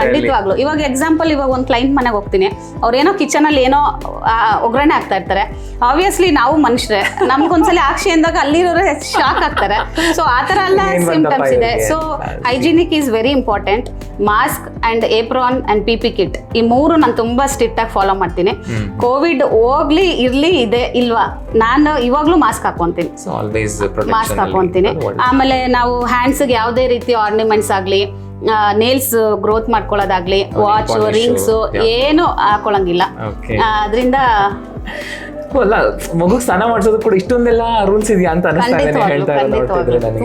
ಖಂಡಿತವಾಗ್ಲು, ಇವಾಗ ಎಕ್ಸಾಂಪಲ್ ಇವಾಗ ಒಂದು ಕ್ಲೈಂಟ್ ಮನೆಗೆ ಹೋಗ್ತೀನಿ. ಅವ್ರೇನೋ ಕಿಚನ್ ಅಲ್ಲಿ ಏನೋ ಒಗ್ಗರಣೆ ಆಗ್ತಾ ಇರ್ತಾರೆ. ಆಬ್ವಿಯಸ್ಲಿ ನಾವು ಮನುಷ್ಯರೇ. ನಮ್ಗೊಂದ್ಸಲಿ ಆಕ್ಷಿ ಅಂದಾಗ ಅಲ್ಲಿರೋರು ಶಾಕ್ ಆಗ್ತಾರೆ. ಸೊ ಆ ಥರ ಎಲ್ಲ ಸಿಂಪ್ಟಮ್ಸ್ ಇದೆ? So hygienic is very important mask and apron and P P kit ಈ ಮೂರು ನಾನು ತುಂಬಾ ಸ್ಟ್ರಿಕ್ಟ್ ಆಗಿ ಫಾಲೋ ಮಾಡ್ತೀನಿ. ಕೋವಿಡ್ ಹೋಗ್ಲಿ ಇರ್ಲಿ ಇದೆ ಇಲ್ವಾ? ನಾನು ಇವಾಗ್ಲೂ ಮಾಸ್ಕ್ ಹಾಕೊಂತೀನಿ. ಮಾಸ್ಕ್ ಹಾಕೊಂತೀನಿ. ಆಮೇಲೆ ನಾವು ಹ್ಯಾಂಡ್ಸ್ಗೆ ಯಾವುದೇ ರೀತಿ ಆರ್ನಿಮೆಂಟ್ಸ್ ಆಗಲಿ ನೇಲ್ಸ್ ಗ್ರೋತ್ ಮಾಡ್ಕೊಳ್ಳೋದಾಗ್ಲಿ ವಾಚ್ ರಿಂಗ್ಸ್. ಏನು ಹಾಕೊಳಂಗಿಲ್ಲ ಅದರಿಂದ ಅಲ್ಲ ಮಗು ಸ್ನಾನ ಮಾಡಿಸೋದು ಕೂಡ ಇಷ್ಟೊಂದೆಲ್ಲ ರೂಲ್ಸ್ ಇದೆಯಾ ಅಂತ ಅನಿಸ್ತಾ ಇದೆ ಹೇಳ್ತಾ ಇರೋದು ನನಗೆ.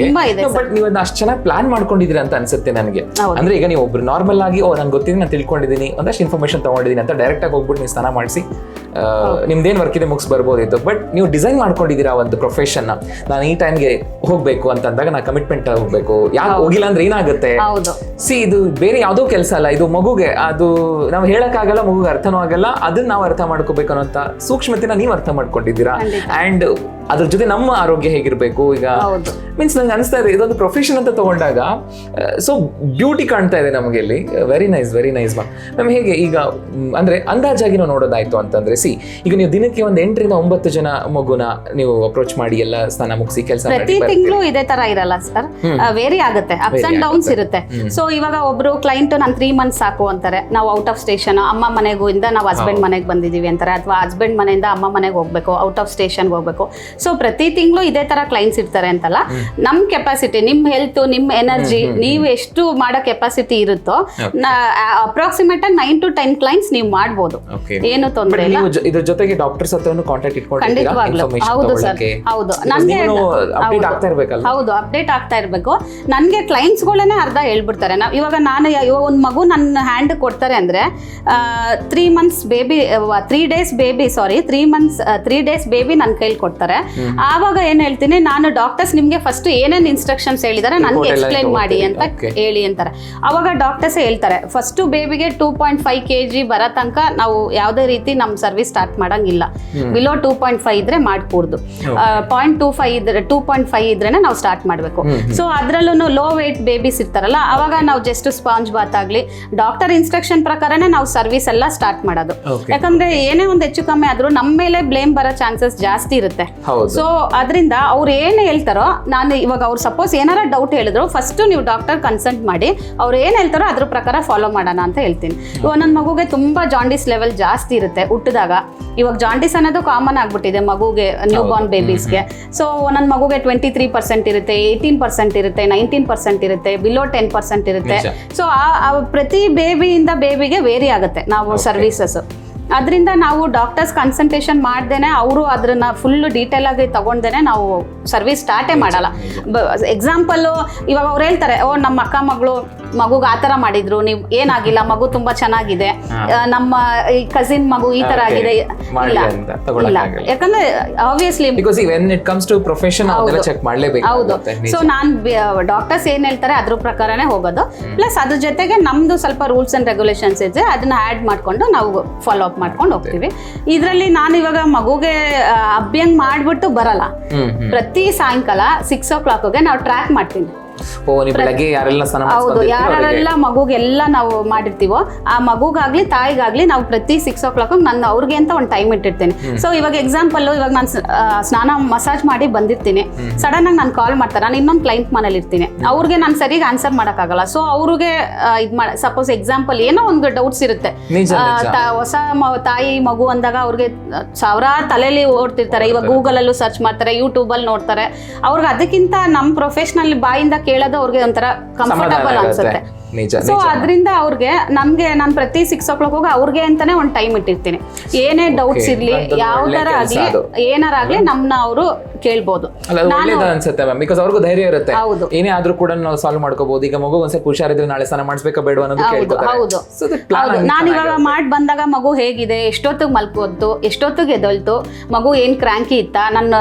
ಬಟ್ ನೀವು ಅದನ್ನ ಅಷ್ಟು ಚೆನ್ನಾಗಿ ಪ್ಲಾನ್ ಮಾಡ್ಕೊಂಡಿದ್ದೀರಿ ಅಂತ ಅನ್ಸುತ್ತೆ ನನಗೆ. ಅಂದ್ರೆ ಈಗ ನೀವು ಒಬ್ರು ನಾರ್ಮಲ್ ಆಗಿ ಓ ನಂಗೆ ಗೊತ್ತಿದೆ ನಾನು ತಿಳ್ಕೊಂಡಿದ್ದೀನಿ ಒಂದಷ್ಟು ಇನ್ಫಾರ್ಮೇಶನ್ ತಗೊಂಡಿದ್ದೀನಿ ಅಂತ ಡೈರೆಕ್ಟ್ ಆಗಿ ಹೋಗ್ಬಿಟ್ಟು ನೀವು ಸ್ನಾನ ಮಾಡಿಸಿ ನಿಮ್ದೇನ್ ವರ್ಕ್ ಇದೆ ಮುಗಿಸ್ ಬರ್ಬೋದಿತ್ತು. ಬಟ್ ನೀವು ಡಿಸೈನ್ ಮಾಡ್ಕೊಂಡಿದ್ದೀರಾ ಒಂದು ಪ್ರೊಫೆಷನ್ ನಾನು ಈ ಟೈಮ್ಗೆ ಹೋಗ್ಬೇಕು ಅಂತ ಅಂದಾಗ ನಾ ಕಮಿಟ್ಮೆಂಟ್ ಹೋಗ್ಬೇಕು. ಯಾಕೆ ಹೋಗಿಲ್ಲ ಅಂದ್ರೆ ಏನಾಗುತ್ತೆ? ಸಿ ಇದು ಬೇರೆ ಯಾವುದೋ ಕೆಲಸ ಅಲ್ಲ ಇದು ಮಗುಗೆ ಅದು ನಾವು ಹೇಳಕ್ಕಾಗಲ್ಲ ಮಗುಗೆ ಅರ್ಥನೂ ಆಗಲ್ಲ ಅದನ್ನ ನಾವು ಅರ್ಥ ಮಾಡ್ಕೋಬೇಕು ಅನ್ನೋಂಥ ಸೂಕ್ಷ್ಮತೆನ ನೀವು ಅರ್ಥ ಮಾಡ್ಕೊಂಡಿದ್ದೀರಾ? ಖಂಡಿತ. ಅದ್ರ ಜೊತೆ ನಮ್ಮ ಆರೋಗ್ಯ ಹೇಗಿರ್ಬೇಕು? ಈಗ ಮೀನ್ಸ್ ನಂಗೆ ಅನಿಸ್ತಾ ಇದೆ ಇದೊಂದು ಪ್ರೊಫೆಷನ್ ಅಂತ ತಗೊಂಡಾಗ ಸೊ ಬ್ಯೂಟಿ ಕಾಣ್ತಾ ಇದೆ ನಮಗೆ ಇಲ್ಲಿ. Very nice very nice ma'am ma'am ಹೇಗೆ ಈಗ ಅಂದ್ರೆ ಅಂದಾಜಾಗಿ ನಾವು ನೋಡೋದಾಯ್ತು ಅಂತಂದ್ರೆ ಸಿ ಈಗ ನೀವು ದಿನಕ್ಕೆ ಒಂದು ಎಂಟರಿಂದ ಒಂಬತ್ತು ಜನ ಮಗುನ ನೀವು ಅಪ್ರೋಚ್ ಮಾಡಿ ಎಲ್ಲ ಸ್ನಾನ ಮುಗಿಸಿ ಕೆಲಸ ಪ್ರತಿ ತಿಂಗಳು ಇದೇ ತರ ಇರಲ್ಲ ಸರ್ ವೇರಿ ಆಗುತ್ತೆ. ಅಪ್ಸ್ ಅಂಡ್ ಡೌನ್ಸ್ ಇರುತ್ತೆ. ಸೊ ಇವಾಗ ಒಬ್ರು ಕ್ಲೈಂಟ್ ನಾನು ತ್ರೀ ಮಂತ್ಸ್ ಸಾಕು ಅಂತಾರೆ. ನಾವು ಔಟ್ ಆಫ್ ಸ್ಟೇಷನ್ ಅಮ್ಮ ಮನೆಗೂ ಇಂದ ನಾವು ಹಸ್ಬೆಂಡ್ ಮನೆಗೆ ಬಂದಿದೀವಿ ಅಂತಾರೆ. ಅಥವಾ ಹಸ್ಬೆಂಡ್ ಮನೆಯಿಂದ ಅಮ್ಮ ಮನೆಗೆ ಹೋಗ್ಬೇಕು ಔಟ್ ಆಫ್ ಸ್ಟೇಷನ್ ಹೋಗ್ಬೇಕು. ಸೊ ಪ್ರತಿ ತಿಂಗಳು ಇದೇ ತರ ಕ್ಲೈಂಟ್ಸ್ ಇರ್ತಾರೆ ಅಂತಲ್ಲ ನಮ್ ಕೆಪಾಸಿಟಿ ನಿಮ್ ಹೆಲ್ತ್ ನಿಮ್ ಎನರ್ಜಿ ನೀವು ಎಷ್ಟು ಮಾಡೋ ಕೆಪಾಸಿಟಿ ಇರುತ್ತೋ approximate nine to ten clients ನೀವು ಮಾಡಬಹುದು ಏನು ತೊಂದರೆ ಇಲ್ಲ. ಇದ್ರ ಜೊತೆಗೆ ಡಾಕ್ಟರ್ಸ್ ಹತ್ರನು ಕಾಂಟ್ಯಾಕ್ಟ್ ಹೌದು ಸರ್. ಹೌದು. ನನಗೆ ಅಪ್ಡೇಟ್ ಆಗ್ತಾ ಇರ್ಬೇಕಲ್ಲ ಹೌದು ಅಪ್ಡೇಟ್ ಆಗ್ತಾ ಇರಬೇಕು. ನನಗೆ ಕ್ಲೈಂಟ್ಸ್ಗಳೇ ಅರ್ಧ ಹೇಳ್ಬಿಡ್ತಾರೆ. ನಾವು ಇವಾಗ ನಾನು ಇವಾಗ ಒಂದು ಮಗು ನನ್ನ ಹ್ಯಾಂಡ್ ಕೊಡ್ತಾರೆ ಅಂದ್ರೆ three months baby three days baby sorry three months three days baby ನನ್ನ ಕೈಲಿ ಕೊಡ್ತಾರೆ. ಆವಾಗ ಏನ್ ಹೇಳ್ತೀನಿ ನಾನು ಡಾಕ್ಟರ್ಸ್ ನಿಮ್ಗೆ ಫಸ್ಟ್ ಏನೇನು ಇನ್ಸ್ಟ್ರಕ್ಷನ್ಸ್ ಹೇಳಿದಾರೆ ನನಗೆ ಎಕ್ಸ್ಪ್ಲೈನ್ ಮಾಡಿ ಅಂತ ಹೇಳಿ ಅಂತಾರೆ. ಅವಾಗ ಡಾಕ್ಟರ್ಸ್ ಹೇಳ್ತಾರೆ first ಬೇಬಿಗೆ two point five K G ಬರೋ ತನಕ ನಾವು ಯಾವುದೇ ರೀತಿ ನಮ್ಮ ಸರ್ವಿಸ್ ಸ್ಟಾರ್ಟ್ ಮಾಡಂಗಿಲ್ಲ. ಬಿಲೋ ಟೂ ಪಾಯಿಂಟ್ ಫೈವ್ ಇದ್ರೆ ಮಾಡ್ಕೂಡ್ದು. ಪಾಯಿಂಟ್ ಟೂ ಫೈವ್ ಇದ್ರೆ ಟೂ ಪಾಯಿಂಟ್ ಫೈವ್ ಇದ್ರೆ ನಾವು ಸ್ಟಾರ್ಟ್ ಮಾಡಬೇಕು. ಸೊ ಅದರಲ್ಲೂ ಲೋ ವೇಟ್ ಬೇಬೀಸ್ ಇರ್ತಾರಲ್ಲ ಅವಾಗ ನಾವು ಜಸ್ಟ್ ಸ್ಪಾಂಜ್ ಬಾತ್ ಆಗಲಿ ಡಾಕ್ಟರ್ ಇನ್ಸ್ಟ್ರಕ್ಷನ್ ಪ್ರಕಾರನೇ ನಾವು ಸರ್ವಿಸ್ ಎಲ್ಲ ಸ್ಟಾರ್ಟ್ ಮಾಡೋದು. ಯಾಕಂದ್ರೆ ಏನೇ ಒಂದು ಹೆಚ್ಚು ಕಮ್ಮಿ ಆದ್ರೂ ನಮ್ಮ ಮೇಲೆ ಬ್ಲೇಮ್ ಬರೋ ಚಾನ್ಸಸ್ ಜಾಸ್ತಿ ಇರುತ್ತೆ. ಸೊ ಅದರಿಂದ ಅವ್ರು ಏನು ಹೇಳ್ತಾರೋ ನಾನು ಇವಾಗ ಅವ್ರು ಸಪೋಸ್ ಏನಾರ ಡೌಟ್ ಹೇಳಿದ್ರು ಫಸ್ಟ್ ನೀವು ಡಾಕ್ಟರ್ ಕನ್ಸಲ್ಟ್ ಮಾಡಿ ಅವ್ರು ಏನು ಹೇಳ್ತಾರೋ ಅದ್ರ ಪ್ರಕಾರ ಫಾಲೋ ಮಾಡೋಣ ಅಂತ ಹೇಳ್ತೀನಿ. ಇವಾಗ ನನ್ನ ಮಗುಗೆ ತುಂಬ ಜಾಂಡಿಸ್ ಲೆವೆಲ್ ಜಾಸ್ತಿ ಇರುತ್ತೆ ಹುಟ್ಟಿದಾಗ. ಇವಾಗ ಜಾಂಡಿಸ್ ಅನ್ನೋದು ಕಾಮನ್ ಆಗ್ಬಿಟ್ಟಿದೆ ಮಗುಗೆ ನ್ಯೂ ಬಾರ್ನ್ ಬೇಬೀಸ್ಗೆ ಸೊ ನನ್ನ ಮಗುಗೆ ಟ್ವೆಂಟಿ ತ್ರೀ ಪರ್ಸೆಂಟ್ ಇರುತ್ತೆ ಏಯ್ಟೀನ್ ಪರ್ಸೆಂಟ್ ಇರುತ್ತೆ ನೈನ್ಟೀನ್ ಪರ್ಸೆಂಟ್ ಇರುತ್ತೆ ಬಿಲೋ ಟೆನ್ ಪರ್ಸೆಂಟ್ ಇರುತ್ತೆ. ಸೊ ಆ ಪ್ರತಿ ಬೇಬಿಯಿಂದ ಬೇಬಿಗೆ ವೇರಿ ಆಗುತ್ತೆ. ನಾವು ಸರ್ವಿಸಸ್ ಅದರಿಂದ ನಾವು ಡಾಕ್ಟರ್ಸ್ ಕನ್ಸಲ್ಟೇಷನ್ ಮಾಡ್ದೇನೆ, ಅವರು ಅದನ್ನ ಫುಲ್ ಡೀಟೇಲ್ ಆಗಿ ತಗೊಂಡೇನೆ ನಾವು ಸರ್ವಿಸ್ ಸ್ಟಾರ್ಟೇ ಮಾಡಲ್ಲ. ಎಕ್ಸಾಂಪಲ್ಲು ಇವಾಗ ಅವ್ರು ಹೇಳ್ತಾರೆ, ಓ, ನಮ್ಮ ಅಕ್ಕ ಮಗಳು ಮಗುಗೆ ಆ ಥರ ಮಾಡಿದ್ರು ನೀವ್ ಏನಾಗಿಲ್ಲ ಮಗು ತುಂಬಾ ಚೆನ್ನಾಗಿದೆ. ಆ, ನಮ್ಮ ಈ ಕಸಿನ್ ಮಗು ಈ ತರ ಆಗಿದೆ. ಮಾಡ್ಲಿ ಇಲ್ಲ. ಅಂತ ಇಲ್ಲ. ತಗೊಳಕ್ಕಾಗಲ್ಲ. ಯಾಕಂದ್ರೆ obviously because when it comes to profession ಅದೆಲ್ಲ ಚೆಕ್ ಮಾಡಲೇಬೇಕು ಹೌದು. ಸೊ ನಾನ್ ಡಾಕ್ಟರ್ಸ್ ಏನ್ ಹೇಳ್ತಾರೆ ಅದ್ರ ಪ್ರಕಾರನೇ ಹೋಗೋದು. ಪ್ಲಸ್ ಅದ್ರ ಜೊತೆಗೆ ನಮ್ದು ಸ್ವಲ್ಪ ರೂಲ್ಸ್ ಅಂಡ್ ರೆಗ್ಯುಲೇಷನ್ಸ್ ಇದೆ ಅದನ್ನ ಆಡ್ ಮಾಡ್ಕೊಂಡು ನಾವು ಫಾಲೋ ಅಪ್ ಮಾಡ್ಕೊಂಡು ಹೋಗ್ತೀವಿ. ಇದರಲ್ಲಿ ನಾನು ಇವಾಗ ಮಗುಗೆ ಅಭ್ಯಂಗ್ ಮಾಡ್ಬಿಟ್ಟು ಬರಲ್ಲ. ಹ್ಮ್ ಹ್ಮ್. ಪ್ರತಿ ಸಾಯಂಕಾಲ ಸಿಕ್ಸ್ ಓ ಕ್ಲಾಕ್ಗೆ ನಾವು ಟ್ರ್ಯಾಕ್ ಮಾಡ್ತೀನಿ. ಓ ನೀವು ಬೆಳಗ್ಗೆ ಯಾರೆಲ್ಲ ಸ್ನಾನ ಹೌದು ಮಾಡಿಸ್ಕೊಂಡಿರ್ತೀರೋ ಅವ್ರಿಗೆ- ಯಾರೆಲ್ಲ ಮಗುಗೆಲ್ಲ ನಾವು ಮಾಡಿರ್ತೀವೋ ಆ ಮಗುಗಾಗ್ಲಿ ತಾಯಿಗಾಗ್ಲಿ ನಾವು ಪ್ರತಿ ಸಿಕ್ಸ್ ಓ ಕ್ಲಾಕ್ ನಾನು ಅವ್ರಿಗೆ ಅಂತ ಒಂದು ಟೈಮ್ ಇಟ್ಟಿರ್ತೀನಿ. ಸೊ ಇವಾಗ ಎಕ್ಸಾಂಪಲ್ ಇವಾಗ ನಾನು ಸ್ನಾನ ಮಸಾಜ್ ಮಾಡಿ ಬಂದಿರ್ತೀನಿ. ಸಡನ್ ಆಗಿ ನಾನು ಕಾಲ್ ಮಾಡ್ತಾರೆ. ನಾನು ಇನ್ನೊಂದು ಕ್ಲೈಂಟ್ ಮನೇಲಿ ಇರ್ತೀನಿ. ಅವ್ರಿಗೆ ನಾನು ಸರಿಯಾಗಿ ಆನ್ಸರ್ ಮಾಡೋಕ್ಕಾಗಲ್ಲ. ಸೊ ಅವ್ರಿಗೆ ಇದು ಮಾಡಿ ಸಪೋಸ್ ಎಕ್ಸಾಂಪಲ್ ಏನೋ ಒಂದು ಡೌಟ್ಸ್ ಇರುತ್ತೆ. ಹೊಸ ತಾಯಿ ಮಗು ಅಂದಾಗ ಅವ್ರಿಗೆ ಸಾವಿರಾರು ತಲೆಯಲ್ಲಿ ಓಡ್ತಿರ್ತಾರೆ. ಇವಾಗ ಗೂಗಲಲ್ಲೂ ಸರ್ಚ್ ಮಾಡ್ತಾರೆ ಯೂಟ್ಯೂಬಲ್ಲಿ ನೋಡ್ತಾರೆ. ಅವ್ರಿಗೆ ಅದಕ್ಕಿಂತ ನಮ್ಮ ಪ್ರೊಫೆಷನಲ್ ಬಾಯಿಂದ ಕೇಳೋದು ಅವ್ರಿಗೆ ಒಂಥರ ಕಂಫರ್ಟಬಲ್ ಅನ್ಸುತ್ತೆ. ನಿಜ ಸೊ ಅದರಿಂದ ಅವ್ರಿಗೆ ನಮ್ಗೆ ನಾನು ಪ್ರತಿ ಸಿಕ್ಸ್ ಓ ಕ್ಲಾಕ್ ಹೋಗಿ ಅವ್ರಿಗೆ ಅಂತಾನೆ ಒಂದು ಟೈಮ್ ಇಟ್ಟಿರ್ತೀನಿ. ಏನೇ ಡೌಟ್ಸ್ ಇರ್ಲಿ ಯಾವ್ದಾರ ಯಾವ ತರ ಕೆಲ್ಸ ಆಗ್ಲಿ. ಏನಾರ ಆಗ್ಲಿ ನಮ್ನ ಅವರು ಕೇಳ್ಬೋದು. ಒಳ್ಳೇದ ಅನ್ಸುತ್ತೆ ಮ್ಯಾಮ್ ಬಿಕಾಸ್ ಅವ್ರಿಗೂ ಧೈರ್ಯ ಇರುತ್ತೆ. ಹೌದು. ಏನೇ ಆದ್ರೂ ಕೂಡ ನಾವು ಸಾಲ್ವ್ ಮಾಡ್ಕೋಬಹುದು ಈಗ ಮಗು ಒಂದ್ಸಲ ಹುಷಾರಿದ್ರೆ ನಾಳೆ ಸ್ನಾನ ಮಾಡಿಸ್ಬೇಕಾ ಬೇಡ ಅನ್ನೋದು ಹೌದು ನಾನು ಇವಾಗ ಮಾಡಿ ಬಂದಾಗ ಮಗು ಹೇಗಿದೆ ಎಷ್ಟೊತ್ತಿಗೆ ಮಲ್ಕೋತು ಎಷ್ಟೊತ್ತಿಗೆ ಎದೊಳ್ತು ಮಗು ಏನ್ ಕ್ರಾಂಕಿ ಇತ್ತ ನನ್ನ